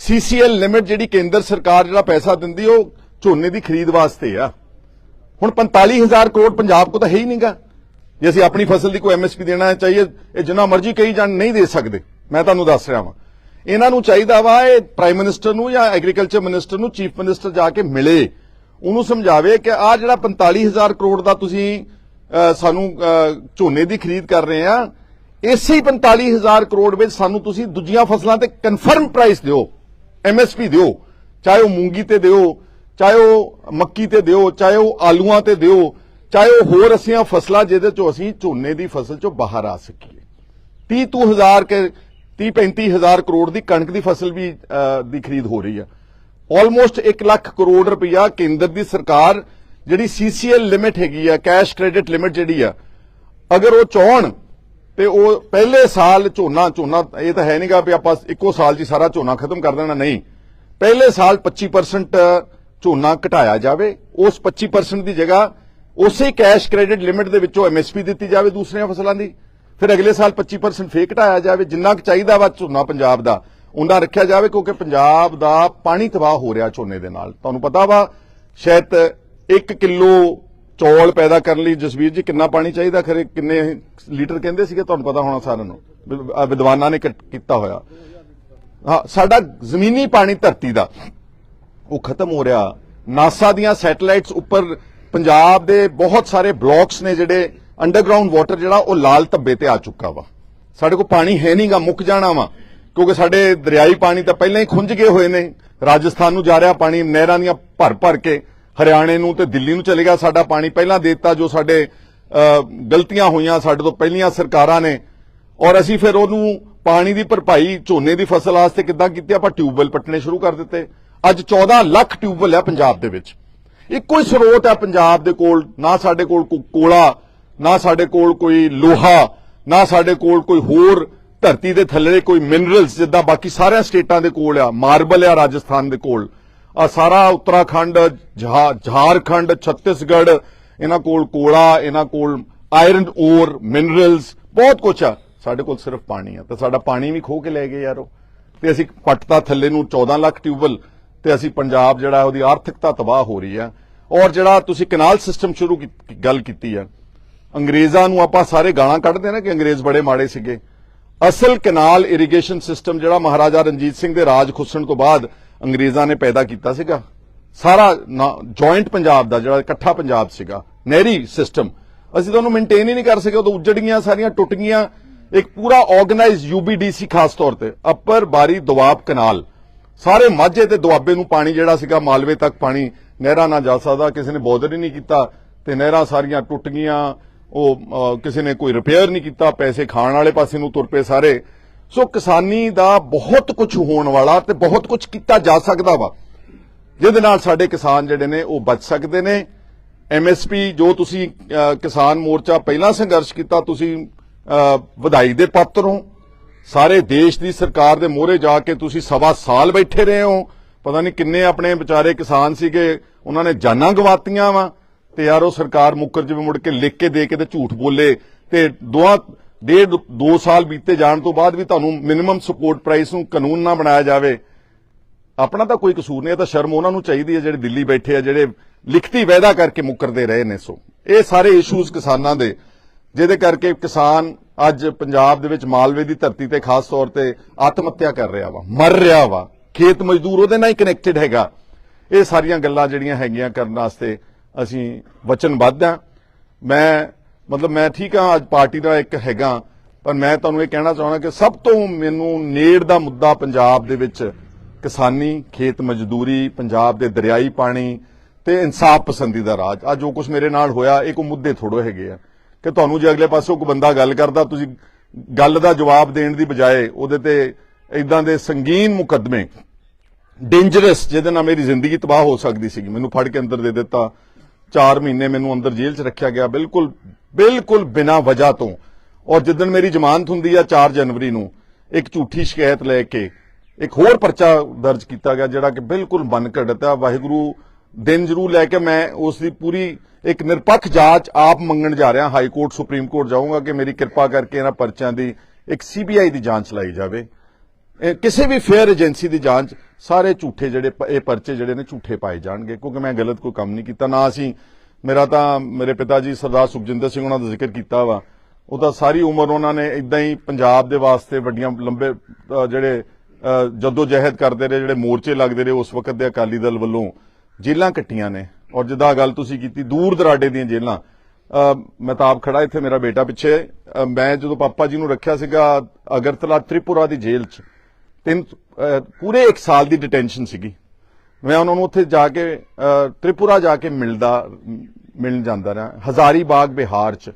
A: ਸੀਸੀਐਲ ਲਿਮਿਟ ਜਿਹੜੀ ਕੇਂਦਰ ਸਰਕਾਰ ਜਿਹੜਾ ਪੈਸਾ ਦਿੰਦੀ, ਉਹ ਝੋਨੇ ਦੀ ਖਰੀਦ ਵਾਸਤੇ ਆ। ਹੁਣ 45000 ਕਰੋੜ ਪੰਜਾਬ ਕੋ ਤਾਂ ਹੈ ਹੀ ਨਹੀਂਗਾ ਜੇ ਅਸੀਂ ਆਪਣੀ ਫਸਲ ਦੀ ਕੋਈ ਐਮਐਸਪੀ ਦੇਣਾ ਚਾਹੀਏ, ਇਹ ਜਿੰਨਾ ਮਰਜ਼ੀ ਕਈ ਜਾਣ, ਨਹੀਂ ਦੇ ਸਕਦੇ। ਮੈਂ ਤੁਹਾਨੂੰ ਦੱਸ ਰਿਹਾ ਵਾਂ। ਇਹਨਾਂ ਨੂੰ ਚਾਹੀਦਾ ਵਾ ਇਹ ਪ੍ਰਾਈਮ ਮਿਨਿਸਟਰ ਨੂੰ ਜਾਂ ਐਗਰੀਕਲਚਰ ਮਿਨਿਸਟਰ ਨੂੰ ਚੀਫ ਮਿਨਿਸਟਰ ਜਾ ਕੇ ਮਿਲੇ। ਉਹਨੂੰ ਸਮਝਾਵੇ ਕਿ ਆ ਜਿਹੜਾ 45000 ਕਰੋੜ ਦਾ ਤੁਸੀਂ ਸਾਨੂੰ ਝੋਨੇ ਦੀ ਖਰੀਦ ਕਰ ਰਹੇ ਆ, ਇਸੇ ਹੀ 45000 ਕਰੋੜ ਵਿੱਚ ਸਾਨੂੰ ਤੁਸੀਂ ਦੂਜੀਆਂ ਫਸਲਾਂ ਤੇ ਕਨਫਰਮ ਪ੍ਰਾਈਸ ਦਿਓ। ਐਮਐਸਪੀ ਦਿਓ। ਚਾਹੇ ਉਹ ਮੂੰਗੀ ਤੇ ਦਿਓ, ਚਾਹੇ ਉਹ ਮੱਕੀ ਤੇ ਦਿਓ, ਚਾਹੇ ਉਹ ਆਲੂਆਂ ਤੇ ਦਿਓ। ਚਾਹੇ ਉਹ ਹੋਰ ਅਸੀਆਂ ਫਸਲਾਂ ਜਿਹਦੇ ਚੋਂ ਅਸੀਂ ਝੋਨੇ ਦੀ ਫਸਲ ਚੋਂ ਬਾਹਰ ਆ ਸਕੀਏ। 30 ਤੂੰ ਹਜ਼ਾਰ ਕੇ 30 35 ਹਜ਼ਾਰ ਕਰੋੜ ਦੀ ਕਣਕ ਦੀ ਫਸਲ ਵੀ ਦੀ ਖਰੀਦ ਹੋ ਰਹੀ ਆ। ਆਲਮੋਸਟ 1 ਲੱਖ ਕਰੋੜ ਰੁਪਇਆ ਕੇਂਦਰ ਦੀ ਸਰਕਾਰ ਜਿਹੜੀ ਸੀਸੀਐਲ ਲਿਮਿਟ ਹੈਗੀ ਆ ਕੈਸ਼ ਕ੍ਰੈਡਿਟ ਲਿਮਿਟ ਜਿਹੜੀ ਆ, ਅਗਰ ਉਹ ਚਾਹਣ ਤੇ ਉਹ ਪਹਿਲੇ ਸਾਲ ਝੋਨਾ ਝੋਨਾ ਇਹ ਤਾਂ ਹੈ ਨਹੀਂਗਾ ਵੀ ਆਪਾਂ ਇੱਕੋ ਸਾਲ 'ਚ ਸਾਰਾ ਝੋਨਾ ਖਤਮ ਕਰ ਦੇਣਾ, ਨਹੀਂ। ਪਹਿਲੇ ਸਾਲ 25% ਝੋਨਾ ਘਟਾਇਆ ਜਾਵੇ, ਉਸ 25% ਦੀ ਜਗ੍ਹਾ ਉਸੇ ਕੈਸ਼ ਕ੍ਰੈਡਿਟ ਲਿਮਿਟ ਦੇ ਵਿੱਚੋਂ ਐਮਐਸਪੀ ਦਿੱਤੀ ਜਾਵੇ ਦੂਸਰੀਆਂ ਫਸਲਾਂ ਦੀ। ਫਿਰ ਅਗਲੇ ਸਾਲ 25% ਫੇਰ ਘਟਾਇਆ ਜਾਵੇ, ਜਿੰਨਾ ਕੁ ਚਾਹੀਦਾ ਵਾ ਝੋਨਾ ਪੰਜਾਬ ਦਾ ਉਹਨਾਂ ਰੱਖਿਆ ਜਾਵੇ ਕਿਉਂਕਿ ਪੰਜਾਬ ਦਾ ਪਾਣੀ ਤਬਾਹ ਹੋ ਰਿਹਾ ਝੋਨੇ ਦੇ ਨਾਲ। ਤੁਹਾਨੂੰ ਪਤਾ ਵਾ, ਸ਼ਾਇਦ 1 ਕਿਲੋ ਚੌਲ ਪੈਦਾ ਕਰਨ ਲਈ ਜਸਵੀਰ ਜੀ ਕਿੰਨਾ ਪਾਣੀ ਚਾਹੀਦਾ? ਖਰੇ ਕਿੰਨੇ ਲੀਟਰ ਕਹਿੰਦੇ ਸੀਗੇ? ਤੁਹਾਨੂੰ ਪਤਾ ਹੋਣਾ ਸਾਰਿਆਂ ਨੂੰ। ਵਿਦਵਾਨਾਂ ਨੇ ਕ- ਕੀਤਾ ਹੋਇਆ। ਹਾਂ, ਸਾਡਾ ਜ਼ਮੀਨੀ ਪਾਣੀ ਧਰਤੀ ਦਾ, ਉਹ ਖਤਮ ਹੋ ਰਿਹਾ। ਨਾਸਾ ਦੀਆਂ ਸੈਟੇਲਾਈਟਸ ਉੱਪਰ ਪੰਜਾਬ ਦੇ ਬਹੁਤ ਸਾਰੇ ਬਲਾਕਸ ਨੇ ਜਿਹੜੇ ਅੰਡਰਗਰਾਉਂਡ ਵਾਟਰ ਜਿਹੜਾ ਉਹ ਲਾਲ ਧੱਬੇ ਤੇ ਆ ਚੁੱਕਾ ਵਾ। ਸਾਡੇ ਕੋਲ ਪਾਣੀ ਹੈ ਨਹੀਂਗਾ ਮੁੱਕ ਜਾਣਾ ਵਾ, ਕਿਉਂਕਿ ਸਾਡੇ ਦਰਿਆਈ ਪਾਣੀ ਤਾਂ ਪਹਿਲਾਂ ਹੀ ਖੁੰਝ ਗਏ ਹੋਏ ਨੇ। ਰਾਜਸਥਾਨ ਨੂੰ ਜਾ ਰਿਹਾ ਪਾਣੀ, ਨਹਿਰਾਂ ਦੀਆਂ ਭਰ ਭਰ ਕੇ, ਹਰਿਆਣੇ ਨੂੰ ਤੇ ਦਿੱਲੀ ਨੂੰ ਚਲੇਗਾ ਸਾਡਾ ਪਾਣੀ, ਪਹਿਲਾਂ ਦਿੱਤਾ ਜੋ ਸਾਡੇ ਗਲਤੀਆਂ ਹੋਈਆਂ, ਸਾਡੇ ਤੋਂ ਪਹਿਲੀਆਂ ਸਰਕਾਰਾਂ ਨੇ। ਔਰ ਅਸੀਂ ਫਿਰ ਉਹਨੂੰ ਪਾਣੀ ਦੀ ਭਰਪਾਈ, ਝੋਨੇ ਦੀ ਫਸਲ ਵਾਸਤੇ ਕਿੱਦਾਂ ਕੀਤੀ, ਆਪਾਂ ਟਿਊਬਵੈਲ ਪੱਟਣੇ ਸ਼ੁਰੂ ਕਰ ਦਿੱਤੇ। ਅੱਜ 14 ਲੱਖ ਟਿਊਬਵੈਲ ਹੈ ਪੰਜਾਬ ਦੇ ਵਿੱਚ। ਇੱਕੋ ਹੀ ਸਰੋਤ ਹੈ ਪੰਜਾਬ ਦੇ ਕੋਲ, ਨਾ ਸਾਡੇ ਕੋਲ ਕੋ- ਕੋਲਾ, ਨਾ ਸਾਡੇ ਕੋਲ ਕੋਈ ਲੋਹਾ, ਨਾ ਸਾਡੇ ਕੋਲ ਕੋਈ ਹੋਰ ਧਰਤੀ ਦੇ ਥੱਲੇ ਕੋਈ ਮਿਨਰਲਸ ਜਿੱਦਾਂ ਬਾਕੀ ਸਾਰਿਆਂ ਸਟੇਟਾਂ ਦੇ ਕੋਲ ਆ ਮਾਰਬਲ ਆ ਰਾਜਸਥਾਨ ਦੇ ਕੋਲ। ਆ ਸਾਰਾ ਉੱਤਰਾਖੰਡ ਝਾਰਖੰਡ, ਛੱਤੀਸਗੜ੍ਹ, ਇਹਨਾਂ ਕੋਲ ਕੋਲਾ, ਇਹਨਾਂ ਕੋਲ ਆਇਰਨ ਔਰ ਮਿਨਰਲਸ ਬਹੁਤ ਕੁਝ ਆ। ਸਾਡੇ ਕੋਲ ਸਿਰਫ ਪਾਣੀ ਆ, ਤਾਂ ਸਾਡਾ ਪਾਣੀ ਵੀ ਖੋਹ ਕੇ ਲੈ ਗਏ ਯਾਰੋ। ਤੇ ਅਸੀਂ ਪੱਟਤਾ ਥੱਲੇ ਨੂੰ 14 ਲੱਖ ਟਿਊਬਲ ਤੇ ਅਸੀਂ ਪੰਜਾਬ ਜਿਹੜਾ ਉਹਦੀ ਆਰਥਿਕਤਾ ਤਬਾਹ ਹੋ ਰਹੀ ਆ। ਔਰ ਜਿਹੜਾ ਤੁਸੀਂ ਕਨਾਲ ਸਿਸਟਮ ਸ਼ੁਰੂ ਕੀ- ਗੱਲ ਕੀਤੀ ਆ। ਅੰਗਰੇਜ਼ਾਂ ਨੂੰ ਆਪਾਂ ਸਾਰੇ ਗਾਲਾਂ ਕੱਢਦੇ ਨਾ ਕਿ ਅੰਗਰੇਜ਼ ਬੜੇ ਮਾੜੇ ਸੀਗੇ। ਅਸਲ ਕਨਾਲ ਇਰੀਗੇਸ਼ਨ ਸਿਸਟਮ ਜਿਹੜਾ ਮਹਾਰਾਜਾ ਰਣਜੀਤ ਸਿੰਘ ਦੇ ਰਾਜ ਖੁੱਸਣ ਤੋਂ ਬਾਅਦ ਅੰਗਰੇਜ਼ਾਂ ਨੇ ਪੈਦਾ ਕੀਤਾ ਸੀਗਾ। ਸਾਰਾ ਜੁਆਇੰਟ ਪੰਜਾਬ ਦਾ ਜਿਹੜਾ ਇਕੱਠਾ ਪੰਜਾਬ ਸੀਗਾ। ਨਹਿਰੀ ਸਿਸਟਮ ਅਸੀਂ ਤਾਂ ਉਹਨੂੰ ਮੇਨਟੇਨ ਹੀ ਨਹੀਂ ਕਰ ਸਕੇ। ਉਹ ਉੱਜੜ ਗਈਆਂ ਸਾਰੀਆਂ ਟੁੱਟ ਗਈਆਂ। ਇੱਕ ਪੂਰਾ ਆਰਗੇਨਾਈਜ਼ ਯੂਬੀਡੀਸੀ ਖਾਸ ਤੌਰ ਤੇ। ਅੱਪਰ ਬਾਰੀ ਦੁਆਬ ਕਨਾਲ ਸਾਰੇ ਮਾਝੇ ਤੇ ਦੁਆਬੇ ਨੂੰ ਪਾਣੀ ਜਿਹੜਾ ਸੀਗਾ ਮਾਲਵੇ ਤੱਕ ਪਾਣੀ ਨਹਿਰਾਂ ਨਾਲ ਜਾ ਸਕਦਾ, ਕਿਸੇ ਨੇ ਬੋਦਰ ਹੀ ਨਹੀਂ ਕੀਤਾ ਤੇ ਨਹਿਰਾਂ ਸਾਰੀਆਂ ਟੁੱਟ ਗਈਆਂ, ਉਹ ਕਿਸੇ ਨੇ ਕੋਈ ਰਿਪੇਅਰ ਨਹੀਂ ਕੀਤਾ, ਪੈਸੇ ਖਾਣ ਵਾਲੇ ਪਾਸੇ ਨੂੰ ਤੁਰ ਪਏ ਸਾਰੇ। ਸੋ ਕਿਸਾਨੀ ਦਾ ਬਹੁਤ ਕੁਝ ਹੋਣ ਵਾਲਾ ਤੇ ਬਹੁਤ ਕੁਝ ਕੀਤਾ ਜਾ ਸਕਦਾ ਵਾ। ਜਿਹਦੇ ਨਾਲ ਸਾਡੇ ਕਿਸਾਨ ਜਿਹੜੇ ਨੇ ਉਹ ਬਚ ਸਕਦੇ ਨੇ। ਐਮਐਸਪੀ ਜੋ ਤੁਸੀਂ ਕਿਸਾਨ ਮੋਰਚਾ ਪਹਿਲਾਂ ਸੰਘਰਸ਼ ਕੀਤਾ, ਤੁਸੀਂ ਵਧਾਈ ਦੇ ਪਾਤਰ ਹੋ। ਸਾਰੇ ਦੇਸ਼ ਦੀ ਸਰਕਾਰ ਦੇ ਮੋਹਰੇ ਜਾ ਕੇ ਤੁਸੀਂ ਸਵਾ ਸਾਲ ਬੈਠੇ ਰਹੇ ਹੋ। ਪਤਾ ਨਹੀਂ ਕਿੰਨੇ ਆਪਣੇ ਵਿਚਾਰੇ ਕਿਸਾਨ ਸੀਗੇ, ਉਹਨਾਂ ਨੇ ਜਾਨਾਂ ਗਵਾਤੀਆਂ ਵਾ। ਤੇ ਯਾਰ ਉਹ ਸਰਕਾਰ ਮੁੱਕਰ ਜਿਵੇਂ ਮੁੜ ਕੇ ਲਿਖ ਕੇ ਦੇ ਕੇ ਤੇ ਝੂਠ ਬੋਲੇ। ਤੇ ਦੋਆਂ ਡੇਢ ਦੋ ਸਾਲ ਬੀਤੇ ਜਾਣ ਤੋਂ ਬਾਅਦ ਵੀ ਤੁਹਾਨੂੰ ਮਿਨੀਮਮ ਸਪੋਰਟ ਪ੍ਰਾਈਸ ਨੂੰ ਕਾਨੂੰਨ ਨਾ ਬਣਾਇਆ ਜਾਵੇ। ਆਪਣਾ ਤਾਂ ਕੋਈ ਕਸੂਰ ਨਹੀਂ, ਇਹ ਤਾਂ ਸ਼ਰਮ ਉਹਨਾਂ ਨੂੰ ਚਾਹੀਦੀ ਹੈ ਜਿਹੜੇ ਦਿੱਲੀ ਬੈਠੇ ਆ, ਜਿਹੜੇ ਲਿਖਤੀ ਵਾਅਦਾ ਕਰਕੇ ਮੁੱਕਰਦੇ ਰਹੇ ਨੇ ਸੋ। ਇਹ ਸਾਰੇ ਇਸ਼ੂਜ਼ ਕਿਸਾਨਾਂ ਦੇ, ਜਿਹਦੇ ਕਰਕੇ ਕਿਸਾਨ ਅੱਜ ਪੰਜਾਬ ਦੇ ਵਿੱਚ ਮਾਲਵੇ ਦੀ ਧਰਤੀ ਤੇ ਖਾਸ ਤੌਰ ਤੇ ਆਤਮ ਹੱਤਿਆ ਕਰ ਰਿਹਾ ਵਾ, ਮਰ ਰਿਹਾ ਵਾ। ਖੇਤ ਮਜ਼ਦੂਰ, ਉਹਦੇ ਨਾਲ ਹੀ ਕਨੈਕਟਡ ਹੈਗਾ। ਇਹ ਸਾਰੀਆਂ ਗੱਲਾਂ ਜਿਹੜੀਆਂ ਹੈਗੀਆਂ ਕਰਨ ਵਾਸਤੇ ਅਸੀਂ ਵਚਨਬੱਧ ਆ ਮੈਂ, ਮਤਲਬ ਮੈਂ ਠੀਕ ਆ ਅੱਜ ਪਾਰਟੀ ਦਾ ਇੱਕ ਹੈਗਾ, ਪਰ ਮੈਂ ਤੁਹਾਨੂੰ ਇਹ ਕਹਿਣਾ ਚਾਹੁੰਦਾ ਕਿ ਸਭ ਤੋਂ ਮੈਨੂੰ ਨੇੜ ਦਾ ਮੁੱਦਾ ਪੰਜਾਬ ਦੇ ਵਿੱਚ ਕਿਸਾਨੀ, ਖੇਤ ਮਜ਼ਦੂਰੀ, ਪੰਜਾਬ ਦੇ ਦਰਿਆਈ ਪਾਣੀ ਤੇ ਇਨਸਾਫ ਪਸੰਦੀ ਦਾ ਰਾਜ। ਆ ਜੋ ਕੁਝ ਮੇਰੇ ਨਾਲ ਹੋਇਆ, ਇਹ ਕੋਈ ਮੁੱਦੇ ਥੋੜੋ ਹੈਗੇ ਆ। ਕਿ ਤੁਹਾਨੂੰ ਜੇ ਅਗਲੇ ਪਾਸੋਂ ਕੋਈ ਬੰਦਾ ਗੱਲ ਕਰਦਾ, ਤੁਸੀਂ ਗੱਲ ਦਾ ਜਵਾਬ ਦੇਣ ਦੀ ਬਜਾਏ ਉਹਦੇ ਤੇ ਇਦਾਂ ਦੇ ਸੰਗੀਨ ਮੁਕੱਦਮੇ ਡੇਂਜਰਸ ਜਿਹਦੇ ਨਾਲ ਮੇਰੀ ਜ਼ਿੰਦਗੀ ਤਬਾਹ ਹੋ ਸਕਦੀ ਸੀਗੀ। ਮੈਨੂੰ ਫੜ ਕੇ ਅੰਦਰ ਦੇ ਦਿੱਤਾ। 4 ਮਹੀਨੇ ਮੈਨੂੰ ਅੰਦਰ ਜੇਲ੍ਹ 'ਚ ਰੱਖਿਆ ਗਿਆ, ਬਿਲਕੁਲ ਬਿਲਕੁਲ ਬਿਨਾਂ ਵਜ੍ਹਾ ਤੋਂ। ਔਰ ਜਿੱਦਣ ਮੇਰੀ ਜ਼ਮਾਨਤ ਹੁੰਦੀ ਆ 4 ਜਨਵਰੀ ਨੂੰ, ਇੱਕ ਝੂਠੀ ਸ਼ਿਕਾਇਤ ਲੈ ਕੇ ਇੱਕ ਹੋਰ ਪਰਚਾ ਦਰਜ ਕੀਤਾ ਗਿਆ, ਜਿਹੜਾ ਕਿ ਬਿਲਕੁਲ ਮਨ ਆ। ਵਾਹਿਗੁਰੂ ਦਿਨ ਜ਼ਰੂਰ ਲੈ ਕੇ ਮੈਂ ਉਸ ਦੀ ਪੂਰੀ ਇੱਕ ਨਿਰਪੱਖ ਜਾਂਚ ਆਪ ਮੰਗਣ ਜਾ ਰਿਹਾ, ਹਾਈ ਕੋਰਟ, ਸੁਪਰੀਮ ਕੋਰਟ ਜਾਊਂਗਾ ਕਿ ਮੇਰੀ ਕਿਰਪਾ ਕਰਕੇ ਇਹਨਾਂ ਪਰਚਿਆਂ ਦੀ ਇੱਕ ਸੀਬੀਆਈ ਦੀ ਜਾਂਚ ਲਾਈ ਜਾਵੇ। ਕਿਸੇ ਵੀ ਫੇਅਰ ਏਜੰਸੀ ਦੀ ਜਾਂਚ, ਸਾਰੇ ਝੂਠੇ ਜਿਹੜੇ ਇਹ ਪਰਚੇ ਜਿਹੜੇ ਨੇ ਝੂਠੇ ਪਾਏ ਜਾਣਗੇ, ਕਿਉਂਕਿ ਮੈਂ ਗਲਤ ਕੋਈ ਕੰਮ ਨਹੀਂ ਕੀਤਾ, ਨਾ ਅਸੀਂ, ਮੇਰਾ ਤਾਂ ਮੇਰੇ ਪਿਤਾ ਜੀ ਸਰਦਾਰ ਸੁਖਜਿੰਦਰ ਸਿੰਘ ਉਹਨਾਂ ਦਾ ਜ਼ਿਕਰ ਕੀਤਾ ਵਾ। ਉਹ ਤਾਂ ਸਾਰੀ ਉਮਰ ਉਹਨਾਂ ਨੇ ਇਦਾਂ ਹੀ ਪੰਜਾਬ ਦੇ ਵਾਸਤੇ ਵੱਡੀਆਂ ਲੰਬੇ ਜਿਹੜੇ ਜਦੋਂ ਜਹਿਦ ਕਰਦੇ ਰਹੇ, ਜਿਹੜੇ ਮੋਰਚੇ ਲੱਗਦੇ ਰਹੇ, ਉਸ ਵਕਤ ਦੇ ਅਕਾਲੀ ਦਲ ਵੱਲੋਂ ਜੇਲਾਂ ਕੱਟੀਆਂ ਨੇ। ਔਰ ਜਿੱਦਾਂ ਗੱਲ ਤੁਸੀਂ ਕੀਤੀ, ਦੂਰ ਦਰਾਡੇ ਦੀਆਂ ਜੇਲਾਂ ਮਹਿਤਾਬ ਖੜਾ ਇੱਥੇ ਮੇਰਾ ਬੇਟਾ ਪਿੱਛੇ। ਮੈਂ ਜਦੋਂ ਪਾਪਾ ਜੀ ਨੂੰ ਰੱਖਿਆ ਸੀਗਾ ਅਗਰਤਲਾ ਤ੍ਰਿਪੁਰਾ ਦੀ ਜੇਲ੍ਹ 'ਚ, ਤਿੰਨ ਪੂਰੇ 1 ਸਾਲ ਦੀ ਡਿਟੈਂਸ਼ਨ ਸੀਗੀ। ਮੈਂ ਉਹਨਾਂ ਨੂੰ ਉੱਥੇ ਜਾ ਕੇ ਤ੍ਰਿਪੁਰਾ ਜਾ ਕੇ ਮਿਲਦਾ, ਮਿਲਣ ਜਾਂਦਾ ਰਿਹਾ। ਹਜ਼ਾਰੀ ਬਾਗ ਬਿਹਾਰ 'ਚ,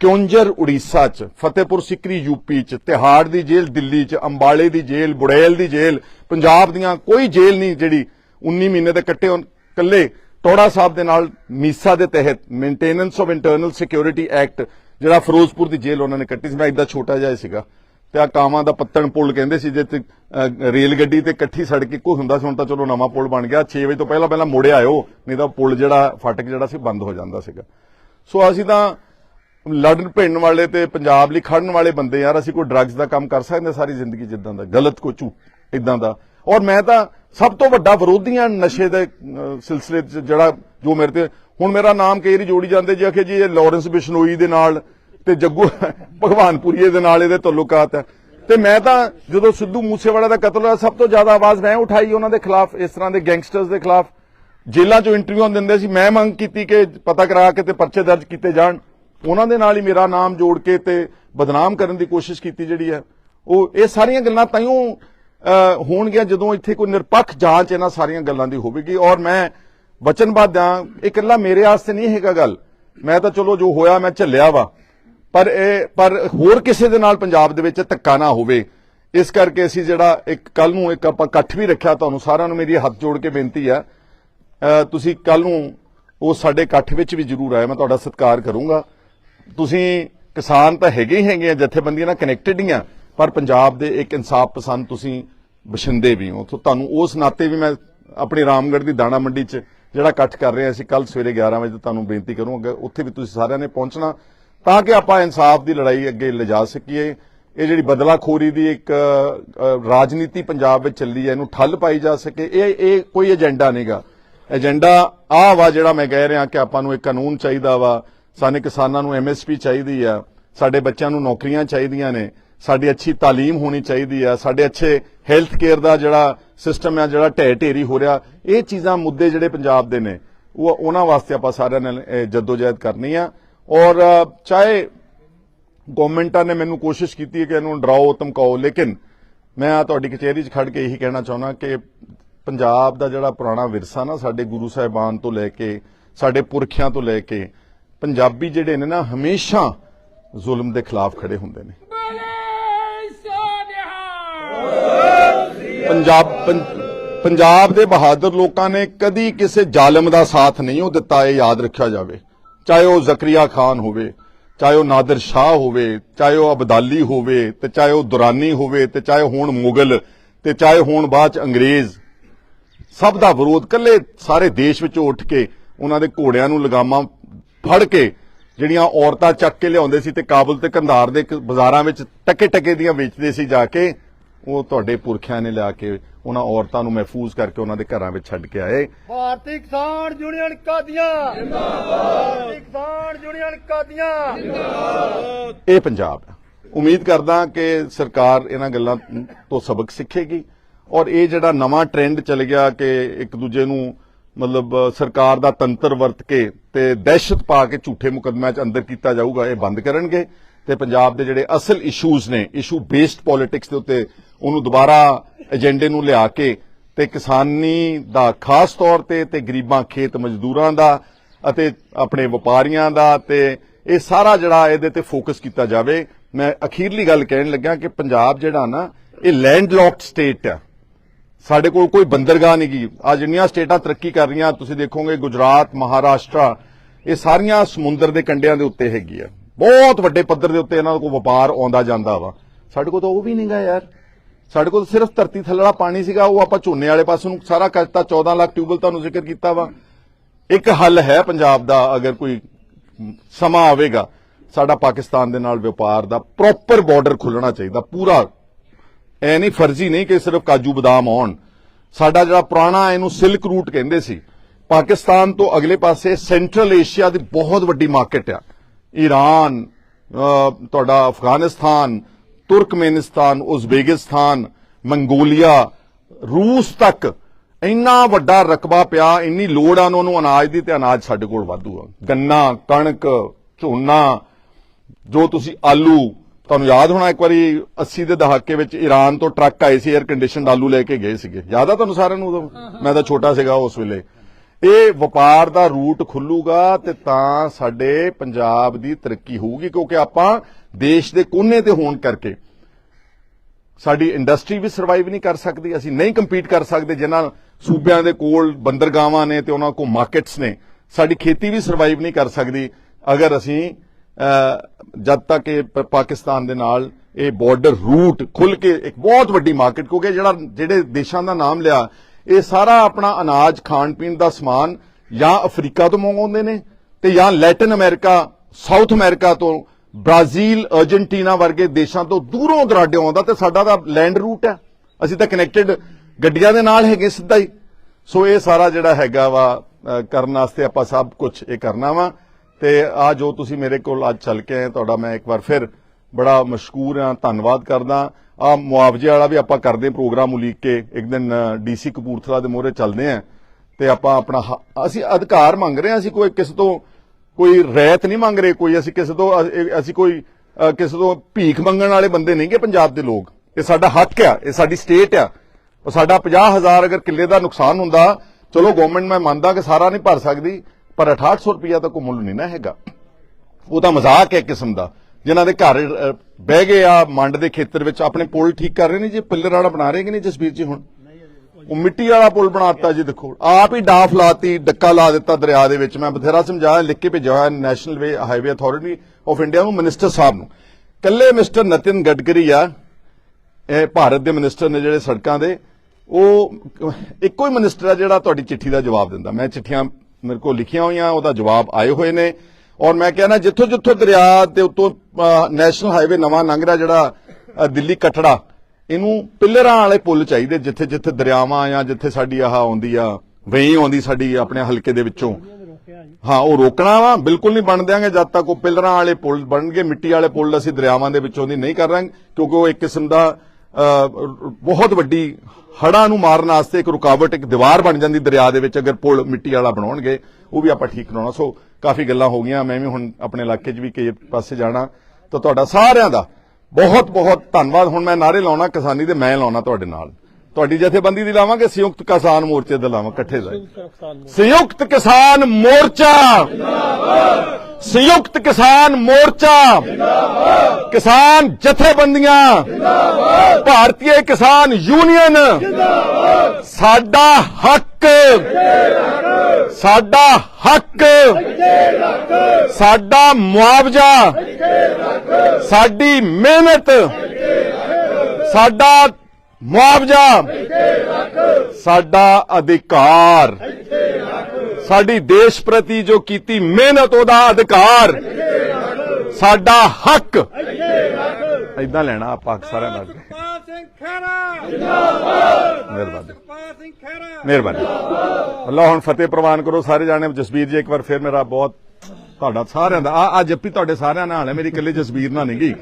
A: ਕਿਉਂਜਰ, ਉੜੀਸਾ 'ਚ, ਫਤਿਹਪੁਰ ਸਿਕਰੀ ਯੂਪੀ 'ਚ, ਤਿਹਾੜ ਦੀ ਜੇਲ੍ਹ, ਦਿੱਲੀ 'ਚ, ਅੰਬਾਲੇ ਦੀ ਜੇਲ੍ਹ, ਬੁੜੈਲ ਦੀ ਜੇਲ੍ਹ, ਪੰਜਾਬ ਦੀਆਂ ਕੋਈ ਜੇਲ੍ਹ ਨਹੀਂ ਜਿਹੜੀ 19 ਮਹੀਨੇ ਦੇ ਕੱਟੇ ਹੋਣ। ਕੱਲੇ ਟੋੜਾ ਸਾਹਿਬ ਦੇ ਨਾਲ ਮੀਸਾ ਦੇ ਤਹਿਤ maintenance of internal security act ਜਿਹੜਾ ਫਿਰੋਜ਼ਪੁਰ ਦੀ ਜੇਲ੍ਹ ਉਹਨਾਂ ਨੇ ਕੱਟੀ ਸੀ, ਮੈਂ ਇਦਾਂ ਛੋਟਾ ਜਿਹਾ ਸੀਗਾ। ਤੇ ਆ ਕਾਵਾਂ ਦਾ ਪੱਤਣ ਪੁਲ ਕਹਿੰਦੇ ਸੀ ਜੇ ਰੇਲ ਗੱਡੀ ਤੇ ਇਕੱਠੀ ਸੜਕ ਇੱਕੋ ਹੁੰਦਾ ਸੀ, ਹੁਣ ਤਾਂ ਚਲੋ ਨਵਾਂ ਪੁਲ ਬਣ ਗਿਆ। 6 ਵਜੇ ਤੋਂ ਪਹਿਲਾਂ ਪਹਿਲਾਂ ਮੁੜੇ ਆਇਓ, ਨਹੀਂ ਤਾਂ ਪੁਲ ਜਿਹੜਾ ਫਾਟਕ ਜਿਹੜਾ ਸੀ, ਬੰਦ ਹੋ ਜਾਂਦਾ ਸੀਗਾ। ਸੋ ਅਸੀਂ ਤਾਂ ਲੜਨ ਭਿੰਨ ਵਾਲੇ ਤੇ ਪੰਜਾਬ ਲਈ ਖੜਨ ਵਾਲੇ ਬੰਦੇ ਯਾਰ, ਅਸੀਂ ਕੋਈ ਡਰੱਗਸ ਦਾ ਕੰਮ ਕਰ ਸਕਦੇ ਸਾਰੀ ਜ਼ਿੰਦਗੀ ਜਿੱਦਾਂ ਦਾ, ਗਲਤ ਕੋ ਝੂਠ ਇਦਾਂ ਦਾ। ਔਰ ਮੈਂ ਤਾਂ ਸਭ ਤੋਂ ਵੱਡਾ ਵਿਰੋਧੀਆਂ ਨਸ਼ੇ ਦੇ ਸਿਲਸਿਲੇ 'ਚ ਜਿਹੜਾ ਜੋ ਮੇਰੇ ਤੇ, ਹੁਣ ਮੇਰਾ ਨਾਮ ਕਈ ਵਾਰੀ ਜੋੜੀ ਜਾਂਦੇ ਜੀ ਆਖੇ ਜੀ ਇਹ ਲਾਰੈਂਸ ਬਿਸ਼ਨੋਈ ਦੇ ਨਾਲ ਤੇ ਜੱਗੂ ਭਗਵਾਨਪੁਰੀਏ ਦੇ ਨਾਲ ਇਹਦੇ ਤਾਲੁਕਾਤ ਹੈ ਤੇ। ਮੈਂ ਤਾਂ ਜਦੋਂ ਸਿੱਧੂ ਮੂਸੇਵਾਲਾ ਦਾ ਕਤਲ ਹੋਇਆ, ਸਭ ਤੋਂ ਜ਼ਿਆਦਾ ਆਵਾਜ਼ ਮੈਂ ਉਠਾਈ ਉਹਨਾਂ ਦੇ ਖਿਲਾਫ, ਇਸ ਤਰ੍ਹਾਂ ਦੇ ਗੈਂਗਸਟਰਸ ਦੇ ਖਿਲਾਫ। ਜੇਲ੍ਹਾਂ 'ਚੋਂ ਇੰਟਰਵਿਊ ਦਿੰਦੇ ਸੀ, ਮੈਂ ਮੰਗ ਕੀਤੀ ਕਿ ਪਤਾ ਕਰਾ ਕੇ ਤੇ ਪਰਚੇ ਦਰਜ ਕੀਤੇ ਜਾਣ। ਉਹਨਾਂ ਦੇ ਨਾਲ ਹੀ ਮੇਰਾ ਨਾਮ ਜੋੜ ਕੇ ਤੇ ਬਦਨਾਮ ਕਰਨ ਦੀ ਕੋਸ਼ਿਸ਼ ਕੀਤੀ ਜਿਹੜੀ ਹੈ। ਉਹ ਇਹ ਸਾਰੀਆਂ ਗੱਲਾਂ ਤਾਈਓ ਹੋਣਗੀਆਂ ਜਦੋਂ ਇੱਥੇ ਕੋਈ ਨਿਰਪੱਖ ਜਾਂਚ ਇਹਨਾਂ ਸਾਰੀਆਂ ਗੱਲਾਂ ਦੀ ਹੋਵੇਗੀ। ਔਰ ਮੈਂ ਵਚਨਬੱਧ ਹਾਂ ਇਹ ਇਕੱਲਾ ਮੇਰੇ ਵਾਸਤੇ ਨਹੀਂ ਹੈਗਾ ਗੱਲ। ਮੈਂ ਤਾਂ ਚਲੋ ਜੋ ਹੋਇਆ ਮੈਂ ਝੱਲਿਆ ਵਾ। ਪਰ ਇਹ, ਪਰ ਹੋਰ ਕਿਸੇ ਦੇ ਨਾਲ ਪੰਜਾਬ ਦੇ ਵਿੱਚ ਧੱਕਾ ਨਾ ਹੋਵੇ। ਇਸ ਕਰਕੇ ਅਸੀਂ ਜਿਹੜਾ ਇੱਕ ਕੱਲ ਨੂੰ ਇੱਕ ਆਪਾਂ ਇਕੱਠ ਵੀ ਰੱਖਿਆ ਤੁਹਾਨੂੰ ਸਾਰਿਆਂ ਨੂੰ ਮੇਰੀ ਹੱਥ ਜੋੜ ਕੇ ਬੇਨਤੀ ਆ। ਤੁਸੀਂ ਕੱਲ ਨੂੰ ਉਹ ਸਾਡੇ ਇਕੱਠ ਵਿੱਚ ਵੀ ਜ਼ਰੂਰ ਆਏ ਮੈਂ ਤੁਹਾਡਾ ਸਤਿਕਾਰ ਕਰੂੰਗਾ। ਤੁਸੀਂ ਕਿਸਾਨ ਤਾਂ ਹੈਗੇ ਹੀ ਹੈਗੇ ਆ, ਜਥੇਬੰਦੀਆਂ ਨਾਲ ਕਨੈਕਟਡ ਹੀ ਆ। ਪਰ ਪੰਜਾਬ ਦੇ ਇੱਕ ਇਨਸਾਫ ਪਸੰਦ ਤੁਸੀਂ ਬਸ਼ਿੰਦੇ ਵੀ ਹੋ। ਤੋਂ ਤੁਹਾਨੂੰ ਉਸ ਨਾਤੇ ਵੀ ਮੈਂ ਆਪਣੇ ਰਾਮਗੜ੍ਹ ਦੀ ਦਾਣਾ ਮੰਡੀ 'ਚ ਜਿਹੜਾ ਇਕੱਠ ਕਰ ਰਹੇ ਅਸੀਂ ਕੱਲ ਸਵੇਰੇ 11 ਵਜੇ ਤੁਹਾਨੂੰ ਬੇਨਤੀ ਕਰੂੰਗਾ ਉੱਥੇ ਵੀ ਤੁਸੀਂ ਸਾਰਿਆਂ ਨੇ ਪਹੁੰਚਣਾ ਤਾਂ ਕਿ ਆਪਾਂ ਇਨਸਾਫ ਦੀ ਲੜਾਈ ਅੱਗੇ ਲਿਜਾ ਸਕੀਏ। ਇਹ ਜਿਹੜੀ ਬਦਲਾਖੋਰੀ ਦੀ ਇੱਕ ਰਾਜਨੀਤੀ ਪੰਜਾਬ ਵਿੱਚ ਚੱਲੀ ਹੈ, ਇਹਨੂੰ ਠੱਲ ਪਾਈ ਜਾ ਸਕੇ। ਇਹ ਇਹ ਕੋਈ ਏਜੰਡਾ ਨਹੀਂਗਾ। ਏਜੰਡਾ ਆ ਵਾ ਜਿਹੜਾ ਮੈਂ ਕਹਿ ਰਿਹਾ ਕਿ ਆਪਾਂ ਨੂੰ ਇੱਕ ਕਾਨੂੰਨ ਚਾਹੀਦਾ ਵਾ। ਸਾਨੂੰ ਕਿਸਾਨਾਂ ਨੂੰ ਐਮਐਸਪੀ ਚਾਹੀਦੀ ਆ। ਸਾਡੇ ਬੱਚਿਆਂ ਨੂੰ ਨੌਕਰੀਆਂ ਚਾਹੀਦੀਆਂ ਨੇ। ਸਾਡੀ ਅੱਛੀ ਤਾਲੀਮ ਹੋਣੀ ਚਾਹੀਦੀ ਆ, ਸਾਡੇ ਅੱਛੇ ਹੈਲਥ ਕੇਅਰ ਦਾ ਜਿਹੜਾ ਸਿਸਟਮ ਆ, ਜਿਹੜਾ ਢਹਿ ਢੇਰੀ ਹੋ ਰਿਹਾ, ਇਹ ਚੀਜ਼ਾਂ ਮੁੱਦੇ ਜਿਹੜੇ ਪੰਜਾਬ ਦੇ ਨੇ, ਉਹ ਉਹਨਾਂ ਵਾਸਤੇ ਆਪਾਂ ਸਾਰਿਆਂ ਨੇ ਇਹ ਜਦੋਜਹਿਦ ਕਰਨੀ ਆ। ਔਰ ਚਾਹੇ ਗਵਰਨਮੈਂਟਾਂ ਨੇ ਮੈਨੂੰ ਕੋਸ਼ਿਸ਼ ਕੀਤੀ ਹੈ ਕਿ ਇਹਨੂੰ ਡਰਾਓ, ਧਮਕਾਓ, ਲੇਕਿਨ ਮੈਂ ਆ ਤੁਹਾਡੀ ਕਚਹਿਰੀ 'ਚ ਖੜ ਕੇ ਇਹੀ ਕਹਿਣਾ ਚਾਹੁੰਦਾ ਕਿ ਪੰਜਾਬ ਦਾ ਜਿਹੜਾ ਪੁਰਾਣਾ ਵਿਰਸਾ ਨਾ, ਸਾਡੇ ਗੁਰੂ ਸਾਹਿਬਾਨ ਤੋਂ ਲੈ ਕੇ, ਸਾਡੇ ਪੁਰਖਿਆਂ ਤੋਂ ਲੈ ਕੇ, ਪੰਜਾਬੀ ਜਿਹੜੇ ਨੇ ਨਾ, ਹਮੇਸ਼ਾ ਜ਼ੁਲਮ ਦੇ ਖਿਲਾਫ ਖੜੇ ਹੁੰਦੇ ਨੇ। ਪੰਜਾਬ ਪੰਜਾਬ ਦੇ ਬਹਾਦਰ ਲੋਕਾਂ ਨੇ ਕਦੀ ਕਿਸੇ ਜ਼ਾਲਮ ਦਾ ਸਾਥ ਨਹੀਂ ਉਹ ਦਿੱਤਾ, ਇਹ ਯਾਦ ਰੱਖਿਆ ਜਾਵੇ। ਚਾਹੇ ਉਹ ਜ਼ਕਰੀਆ ਖਾਨ ਹੋਵੇ, ਚਾਹੇ ਉਹ ਨਾਦਰ ਸ਼ਾਹ ਹੋਵੇ, ਚਾਹੇ ਉਹ ਅਬਦਾਲੀ ਹੋਵੇ, ਤੇ ਚਾਹੇ ਉਹ ਦੁਰਾਨੀ ਹੋਵੇ, ਤੇ ਚਾਹੇ ਹੁਣ ਮੁਗਲ, ਤੇ ਚਾਹੇ ਹੁਣ ਬਾਅਦ ਚ ਅੰਗਰੇਜ਼। ਸਭ ਦਾ ਵਿਰੋਧ ਕੱਲੇ ਸਾਰੇ ਦੇਸ਼ ਵਿੱਚੋਂ ਉੱਠ ਕੇ ਉਹਨਾਂ ਦੇ ਘੋੜਿਆਂ ਨੂੰ ਲਗਾਮਾਂ ਫੜ ਕੇ ਜਿਹੜੀਆਂ ਔਰਤਾਂ ਚੱਕ ਕੇ ਲਿਆਉਂਦੇ ਸੀ ਤੇ ਕਾਬਲ ਤੇ ਕੰਧਾਰ ਦੇ ਬਾਜ਼ਾਰਾਂ ਵਿੱਚ ਟਕੇ ਟਕੇ ਦੀਆਂ ਵੇਚਦੇ ਸੀ ਜਾ ਕੇ ਉਹ ਤੁਹਾਡੇ ਪੁਰਖਿਆਂ ਨੇ ਲਿਆ ਕੇ ਉਹਨਾਂ ਔਰਤਾਂ ਨੂੰ ਮਹਿਫੂਜ਼ ਕਰਕੇ ਉਹਨਾਂ ਦੇ ਘਰਾਂ ਵਿੱਚ ਛੱਡ ਕੇ ਆਏ।
B: ਭਾਰਤੀ ਕਿਸਾਨ ਯੂਨੀਅਨ ਕਾਦੀਆਂ। ਜਿੰਦਾਬਾਦ ਭਾਰਤੀ ਕਿਸਾਨ ਯੂਨੀਅਨ ਕਾਦੀਆਂ। ਜਿੰਦਾਬਾਦ
A: ਇਹ ਪੰਜਾਬ ਹੈ। ਉਮੀਦ ਕਰਦਾ ਕਿ ਸਰਕਾਰ ਇਹਨਾਂ ਗੱਲਾਂ ਤੋਂ ਸਬਕ ਸਿੱਖੇਗੀ ਔਰ ਇਹ ਜਿਹੜਾ ਨਵਾਂ ਟ੍ਰੈਂਡ ਚੱਲ ਗਿਆ ਕਿ ਇੱਕ ਦੂਜੇ ਨੂੰ ਮਤਲਬ ਸਰਕਾਰ ਦਾ ਤੰਤਰ ਵਰਤ ਕੇ ਤੇ ਦਹਿਸ਼ਤ ਪਾ ਕੇ ਝੂਠੇ ਮੁਕਦਮਿਆਂ 'ਚ ਅੰਦਰ ਕੀਤਾ ਜਾਊਗਾ ਇਹ ਬੰਦ ਕਰਨਗੇ ਤੇ ਪੰਜਾਬ ਦੇ ਜਿਹੜੇ ਅਸਲ ਇਸ਼ੂਜ਼ ਨੇ ਇਸ਼ੂ ਬੇਸਡ ਪੋਲਿਟਿਕਸ ਦੇ ਉੱਤੇ ਉਹਨੂੰ ਦੁਬਾਰਾ ਏਜੰਡੇ ਨੂੰ ਲਿਆ ਕੇ ਤੇ ਕਿਸਾਨੀ ਦਾ ਖਾਸ ਤੌਰ ਤੇ ਤੇ ਗਰੀਬਾਂ, ਖੇਤ ਮਜ਼ਦੂਰਾਂ ਦਾ ਅਤੇ ਆਪਣੇ ਵਪਾਰੀਆਂ ਦਾ ਤੇ ਇਹ ਸਾਰਾ ਜਿਹੜਾ ਇਹਦੇ ਤੇ ਫੋਕਸ ਕੀਤਾ ਜਾਵੇ। ਮੈਂ ਅਖੀਰਲੀ ਗੱਲ ਕਹਿਣ ਲੱਗਾ ਕਿ ਪੰਜਾਬ ਜਿਹੜਾ ਨਾ, ਇਹ ਲੈਂਡਲੌਕਡ ਸਟੇਟ ਆ। ਸਾਡੇ ਕੋਲ ਕੋਈ ਬੰਦਰਗਾਹ ਨਹੀਂ ਗੀ। ਆ ਜਿੰਨੀਆਂ ਸਟੇਟਾਂ ਤਰੱਕੀ ਕਰ ਰਹੀਆਂ, ਤੁਸੀਂ ਦੇਖੋਗੇ ਗੁਜਰਾਤ, ਮਹਾਰਾਸ਼ਟਰ, ਇਹ ਸਾਰੀਆਂ ਸਮੁੰਦਰ ਦੇ ਕੰਢਿਆਂ ਦੇ ਉੱਤੇ ਹੈਗੀ ਆ। ਬਹੁਤ ਵੱਡੇ ਪੱਧਰ ਦੇ ਉੱਤੇ ਇਹਨਾਂ ਕੋਲ ਵਪਾਰ ਆਉਂਦਾ ਜਾਂਦਾ ਵਾ। ਸਾਡੇ ਕੋਲ ਤਾਂ ਉਹ ਵੀ ਨਹੀਂਗਾ ਯਾਰ। ਸਾਡੇ ਕੋਲ ਸਿਰਫ ਧਰਤੀ ਥੱਲੜਾ ਪਾਣੀ ਸੀਗਾ, ਉਹ ਆਪਾਂ ਝੋਨੇ ਵਾਲੇ ਪਾਸੇ ਨੂੰ ਸਾਰਾ ਕਰਤਾ 14 ਲੱਖ ਟਿਊਬਲ ਤੁਹਾਨੂੰ ਜ਼ਿਕਰ ਕੀਤਾ ਵਾ। ਇੱਕ ਹੱਲ ਹੈ ਪੰਜਾਬ ਦਾ, ਅਗਰ ਕੋਈ ਸਮਾਂ ਆਵੇਗਾ, ਸਾਡਾ ਪਾਕਿਸਤਾਨ ਦੇ ਨਾਲ ਵਪਾਰ ਦਾ ਪ੍ਰੋਪਰ ਬਾਰਡਰ ਖੁੱਲਣਾ ਚਾਹੀਦਾ, ਪੂਰਾ। ਐ ਨਹੀਂ ਫਰਜ਼ੀ ਨਹੀਂ ਕਿ ਸਿਰਫ ਕਾਜੂ ਬਦਾਮ ਆਉਣ। ਸਾਡਾ ਜਿਹੜਾ ਪੁਰਾਣਾ ਇਹਨੂੰ ਸਿਲਕ ਰੂਟ ਕਹਿੰਦੇ ਸੀ, ਪਾਕਿਸਤਾਨ ਤੋਂ ਅਗਲੇ ਪਾਸੇ ਸੈਂਟਰਲ ਏਸ਼ੀਆ ਦੀ ਬਹੁਤ ਵੱਡੀ ਮਾਰਕੀਟ ਆ। ਈਰਾਨ ਤੁਹਾਡਾ ਅਫਗਾਨਿਸਤਾਨ ਤੁਰਕਮੇਨਿਸਤਾਨ, ਉਜ਼ਬੇਕਿਸਤਾਨ, ਮੰਗੋਲੀਆ, ਰੂਸ ਤੱਕ ਇੰਨਾ ਵੱਡਾ ਰਕਬਾ ਪਿਆ, ਇੰਨੀ ਲੋੜ ਆ ਉਹਨਾਂ ਨੂੰ ਅਨਾਜ ਦੀ ਤੇ ਅਨਾਜ ਸਾਡੇ ਕੋਲ ਵਾਧੂ ਆ। ਗੰਨਾ, ਕਣਕ, ਝੋਨਾ, ਜੋ ਤੁਸੀਂ ਆਲੂ, ਤੁਹਾਨੂੰ ਯਾਦ ਹੋਣਾ ਇੱਕ ਵਾਰੀ 80 ਦੇ ਦਹਾਕੇ ਵਿੱਚ ਈਰਾਨ ਤੋਂ ਟਰੱਕ ਆਏ ਸੀ 에ਅਰ ਕੰਡੀਸ਼ਨਡ ਆਲੂ ਲੈ ਕੇ ਗਏ ਸੀਗੇ। ਯਾਦ ਆ ਤੁਹਾਨੂੰ ਸਾਰਿਆਂ ਨੂੰ ਉਦੋਂ? ਮੈਂ ਤਾਂ ਛੋਟਾ ਸੀਗਾ ਉਸ ਵੇਲੇ। ਇਹ ਵਪਾਰ ਦਾ ਰੂਟ ਖੁੱਲੂਗਾ ਤੇ ਤਾਂ ਸਾਡੇ ਪੰਜਾਬ ਦੀ ਤਰੱਕੀ ਹੋਊਗੀ, ਕਿਉਂਕਿ ਆਪਾਂ ਦੇਸ਼ ਦੇ ਕੋਨੇ ਤੇ ਹੋਣ ਕਰਕੇ ਸਾਡੀ ਇੰਡਸਟਰੀ ਵੀ ਸਰਵਾਈਵ ਨਹੀਂ ਕਰ ਸਕਦੀ, ਅਸੀਂ ਨਹੀਂ ਕੰਪੀਟ ਕਰ ਸਕਦੇ, ਜਿਨ੍ਹਾਂ ਸੂਬਿਆਂ ਦੇ ਕੋਲ ਬੰਦਰਗਾਵਾਂ ਨੇ ਤੇ ਉਹਨਾਂ ਕੋਲ ਮਾਰਕੀਟਸ ਨੇ, ਸਾਡੀ ਖੇਤੀ ਵੀ ਸਰਵਾਈਵ ਨਹੀਂ ਕਰ ਸਕਦੀ। ਅਗਰ ਅਸੀਂ ਜਦ ਤੱਕ ਇਹ ਪਾਕਿਸਤਾਨ ਦੇ ਨਾਲ ਇਹ ਬਾਰਡਰ ਰੂਟ ਖੁੱਲ ਕੇ ਇੱਕ ਬਹੁਤ ਵੱਡੀ ਮਾਰਕੀਟ ਕਿਉਂਕਿ ਜਿਹੜਾ, ਜਿਹੜੇ ਦੇਸ਼ਾਂ ਦਾ ਨਾਮ ਲਿਆ, ਇਹ ਸਾਰਾ ਆਪਣਾ ਅਨਾਜ ਖਾਣ ਪੀਣ ਦਾ ਸਮਾਨ ਜਾਂ ਅਫਰੀਕਾ ਤੋਂ ਮੰਗਵਾਉਂਦੇ ਨੇ ਤੇ ਜਾਂ ਲੈਟਿਨ ਅਮਰੀਕਾ, ਸਾਊਥ ਅਮਰੀਕਾ ਤੋਂ ਬ੍ਰਾਜ਼ੀਲ ਅਰਜنٹੀਨਾ ਵਰਗੇ ਦੇਸ਼ਾਂ ਤੋਂ ਦੂਰੋਂ ਦਰਾਡੇ ਆਉਂਦਾ ਤੇ ਸਾਡਾ ਤਾਂ ਲੈਂਡ ਰੂਟ ਹੈ। ਅਸੀਂ ਤਾਂ ਕਨੈਕਟਡ ਗੱਡੀਆਂ ਦੇ ਨਾਲ ਹੈਗੇ ਸਿੱਧਾ ਹੀ। ਸੋ ਇਹ ਸਾਰਾ ਜਿਹੜਾ ਹੈਗਾ ਵਾ ਕਰਨ ਵਾਸਤੇ ਆਪਾਂ ਸਭ ਕੁਝ ਇਹ ਕਰਨਾ ਵਾ। ਤੇ ਆ ਜੋ ਤੁਸੀਂ ਮੇਰੇ ਕੋਲ ਅੱਜ ਚੱਲ ਕੇ ਆਏ, ਤੁਹਾਡਾ ਮੈਂ ਇੱਕ ਵਾਰ ਫਿਰ ਬੜਾ ਮਸ਼ਕੂਰ ਹਾਂ, ਧੰਨਵਾਦ ਕਰਦਾ। ਆ ਮੁਆਵਜ਼ੇ ਵਾਲਾ ਵੀ ਆਪਾਂ ਕਰਦੇ ਪ੍ਰੋਗਰਾਮ ਉਲੀਕ ਕੇ, ਇੱਕ ਦਿਨ ਡੀਸੀ ਕਪੂਰਥਲਾ ਦੇ ਮੋਹਰੇ ਚੱਲਦੇ ਆਂ ਤੇ ਆਪਾਂ ਆਪਣਾ ਹ- ਅਸੀਂ ਅਧਿਕਾਰ ਮੰਗ ਰਹੇ ਹਾਂ, ਅਸੀਂ ਕੋਈ ਕਿਸੇ ਤੋਂ ਕੋਈ ਰੈਤ ਨਹੀਂ ਮੰਗ ਰਹੇ, ਕੋਈ ਅਸੀਂ ਕਿਸੇ ਤੋਂ ਅਸੀਂ ਕੋਈ ਕਿਸੇ ਤੋਂ ਭੀਖ ਮੰਗਣ ਵਾਲੇ ਬੰਦੇ ਨਹੀਂ ਨਹੀਂਗੇ ਪੰਜਾਬ ਦੇ ਲੋਕ। ਇਹ ਸਾਡਾ ਹੱਕ ਆ, ਇਹ ਸਾਡੀ ਸਟੇਟ ਆ। ਉਹ ਸਾਡਾ 50000 ਅਗਰ ਕਿੱਲੇ ਦਾ ਨੁਕਸਾਨ ਹੁੰਦਾ, ਚਲੋ ਗਵਰਨਮੈਂਟ ਮੈਂ ਮੰਨਦਾ ਕਿ ਸਾਰਾ ਨਹੀਂ ਭਰ ਸਕਦੀ, ਪਰ 6800 ਰੁਪਇਆ ਤਾਂ ਕੋਈ ਮੁੱਲ ਨਹੀਂ ਨਾ ਹੈਗਾ। ਉਹ ਤਾਂ ਮਜ਼ਾਕ ਹੈ ਇੱਕ ਕਿਸਮ ਦਾ, ਜਿਨ੍ਹਾਂ ਦੇ ਘਰ ਬਹਿ ਗਏ ਆ, ਮੰਡ ਦੇ ਖੇਤਰ ਵਿੱਚ ਆਪਣੇ ਪੁਲ ਠੀਕ ਕਰ ਰਹੇ ਨੇ, ਜੀ ਪਿੱਲਰ ਵਾਲਾ ਬਣਾ ਰਹੇ ਕਿ ਨਹੀਂ ਜਸਵੀਰ ਜੀ ਹੁਣ? ਉਹ ਮਿੱਟੀ ਵਾਲਾ ਪੁਲ ਬਣਾਤਾ ਜੀ ਦੇਖੋ। ਆਪ ਹੀ ਡਾਫ ਲਾਤੀ, ਡੱਕਾ ਲਾ ਦਿੱਤਾ ਦਰਿਆ ਦੇ ਵਿੱਚ। ਮੈਂ ਬਥੇਰਾ ਸਮਝਾਇਆ, ਲਿਖ ਕੇ ਭੇਜਿਆ ਹੋਇਆ national way highway authority of India ਨੂੰ ਮਿਨਿਸਟਰ ਸਾਹਿਬ ਨੂੰ। ਕੱਲੇ ਮਿਸਟਰ ਨਤਿਨ ਗਡਕਰੀ ਆ, ਇਹ ਭਾਰਤ ਦੇ ਮਿਨਿਸਟਰ ਨੇ ਜਿਹੜੇ ਸੜਕਾਂ ਦੇ, ਉਹ ਇੱਕੋ ਹੀ ਮਿਨਿਸਟਰ ਆ ਜਿਹੜਾ ਤੁਹਾਡੀ ਚਿੱਠੀ ਦਾ ਜਵਾਬ ਦਿੰਦਾ। ਮੈਂ ਚਿੱਠੀਆਂ ਮੇਰੇ ਕੋਲ ਲਿਖੀਆਂ ਹੋਈਆਂ, ਉਹਦਾ ਜਵਾਬ ਆਏ ਹੋਏ ਨੇ। ਔਰ ਮੈਂ ਕਹਿੰਦਾ ਜਿੱਥੋਂ ਜਿੱਥੋਂ ਦਰਿਆ ਦੇ ਉੱਤੋਂ ਨੈਸ਼ਨਲ ਹਾਈਵੇ ਨਵਾਂ ਲੰਘ ਰਿਹਾ ਜਿਹੜਾ ਦਿੱਲੀ ਕਟੜਾ ਇਹਨੂੰ ਪਿਲਰਾਂ ਵਾਲੇ ਪੁੱਲ ਚਾਹੀਦੇ, ਜਿੱਥੇ ਜਿੱਥੇ ਦਰਿਆਵਾਂ ਜਾਂ ਜਿੱਥੇ ਸਾਡੀ ਆਹ ਆਉਂਦੀ ਆ, ਵੇਈ ਆਉਂਦੀ ਸਾਡੀ ਆਪਣੇ ਹਲਕੇ ਦੇ ਵਿੱਚੋਂ। ਹਾਂ, ਉਹ ਰੋਕਣਾ ਵਾ, ਬਿਲਕੁਲ ਨਹੀਂ ਬਣ ਦਿਆਂਗੇ ਜਦ ਤੱਕ ਉਹ ਪਿਲਰਾਂ ਵਾਲੇ ਪੁਲ ਬਣਨਗੇ, ਮਿੱਟੀ ਵਾਲੇ ਪੁਲ ਅਸੀਂ ਦਰਿਆਵਾਂ ਦੇ ਵਿੱਚੋਂ ਦੀ ਨਹੀਂ ਕਰਾਂਗੇ ਕਿਉਂਕਿ ਉਹ ਇੱਕ ਕਿਸਮ ਦਾ ਬਹੁਤ ਵੱਡੀ ਹੜਾਂ ਨੂੰ ਮਾਰਨ ਵਾਸਤੇ ਇੱਕ ਰੁਕਾਵਟ, ਇੱਕ ਦੀਵਾਰ ਬਣ ਜਾਂਦੀ ਦਰਿਆ ਦੇ ਵਿੱਚ, ਅਗਰ ਪੁਲ ਮਿੱਟੀ ਵਾਲਾ ਬਣਾਉਣਗੇ, ਉਹ ਵੀ ਆਪਾਂ ਠੀਕ ਕਰਾਉਣਾ ਸੋ ਕਾਫੀ ਗੱਲਾਂ ਹੋ ਗਈਆਂ, ਮੈਂ ਵੀ ਹੁਣ ਆਪਣੇ ਇਲਾਕੇ 'ਚ ਵੀ ਕਈ ਪਾਸੇ ਜਾਣਾ। ਤਾਂ ਤੁਹਾਡਾ ਸਾਰਿਆਂ ਦਾ ਬਹੁਤ ਬਹੁਤ ਧੰਨਵਾਦ। ਹੁਣ ਮੈਂ ਨਾਰੇ ਲਾਉਣਾ ਕਿਸਾਨੀ ਦੇ ਮੈਂ ਲਾਉਣਾ ਤੁਹਾਡੇ ਨਾਲ। ਤੁਹਾਡੀ ਜਥੇਬੰਦੀ ਦੀ ਲਾਵਾਂਗੇ ਸੰਯੁਕਤ ਕਿਸਾਨ ਮੋਰਚੇ ਦਾ ਲਾਵਾਂ ਇਕੱਠੇ ਦਾ ਸੰਯੁਕਤ ਕਿਸਾਨ ਮੋਰਚਾ। ਸੰਯੁਕਤ ਕਿਸਾਨ ਮੋਰਚਾ। ਕਿਸਾਨ ਜਥੇਬੰਦੀਆਂ। ਭਾਰਤੀ ਕਿਸਾਨ ਯੂਨੀਅਨ। ਸਾਡਾ ਹੱਕ। ਸਾਡਾ ਹੱਕ। ਸਾਡਾ ਮੁਆਵਜ਼ਾ। ਸਾਡੀ ਮਿਹਨਤ। ਸਾਡਾ ਮੁਆਵਜ਼ਾ। ਸਾਡਾ ਅਧਿਕਾਰ। ਸਾਡੀ ਦੇਸ਼ ਪ੍ਰਤੀ ਜੋ ਕੀਤੀ ਮਿਹਨਤ ਉਹਦਾ ਅਧਿਕਾਰ। ਸਾਡਾ ਹੱਕ। ਇਦਾਂ ਲੈਣਾ ਆਪਾਂ ਸਾਰਿਆਂ ਨਾਲ ਮਿਹਰਬਾਨੀ। ਮਿਹਰਬਾਨੀ। ਅੱਲਾ ਹੁਣ ਫਤਿਹ ਪ੍ਰਵਾਨ ਕਰੋ। ਸਾਰੇ ਜਾਣੇ ਜਸਬੀਰ ਜੀ ਇੱਕ ਵਾਰ ਫਿਰ ਮੇਰਾ ਬਹੁਤ ਤੁਹਾਡਾ ਸਾਰਿਆਂ ਦਾ ਆ ਆ ਜੱਪੀ ਤੁਹਾਡੇ ਸਾਰਿਆਂ ਨਾਲ ਹੈ। ਮੇਰੀ ਇਕੱਲੇ ਜਸਬੀਰ ਨਾਲ ਨਹੀਂ ਗਈ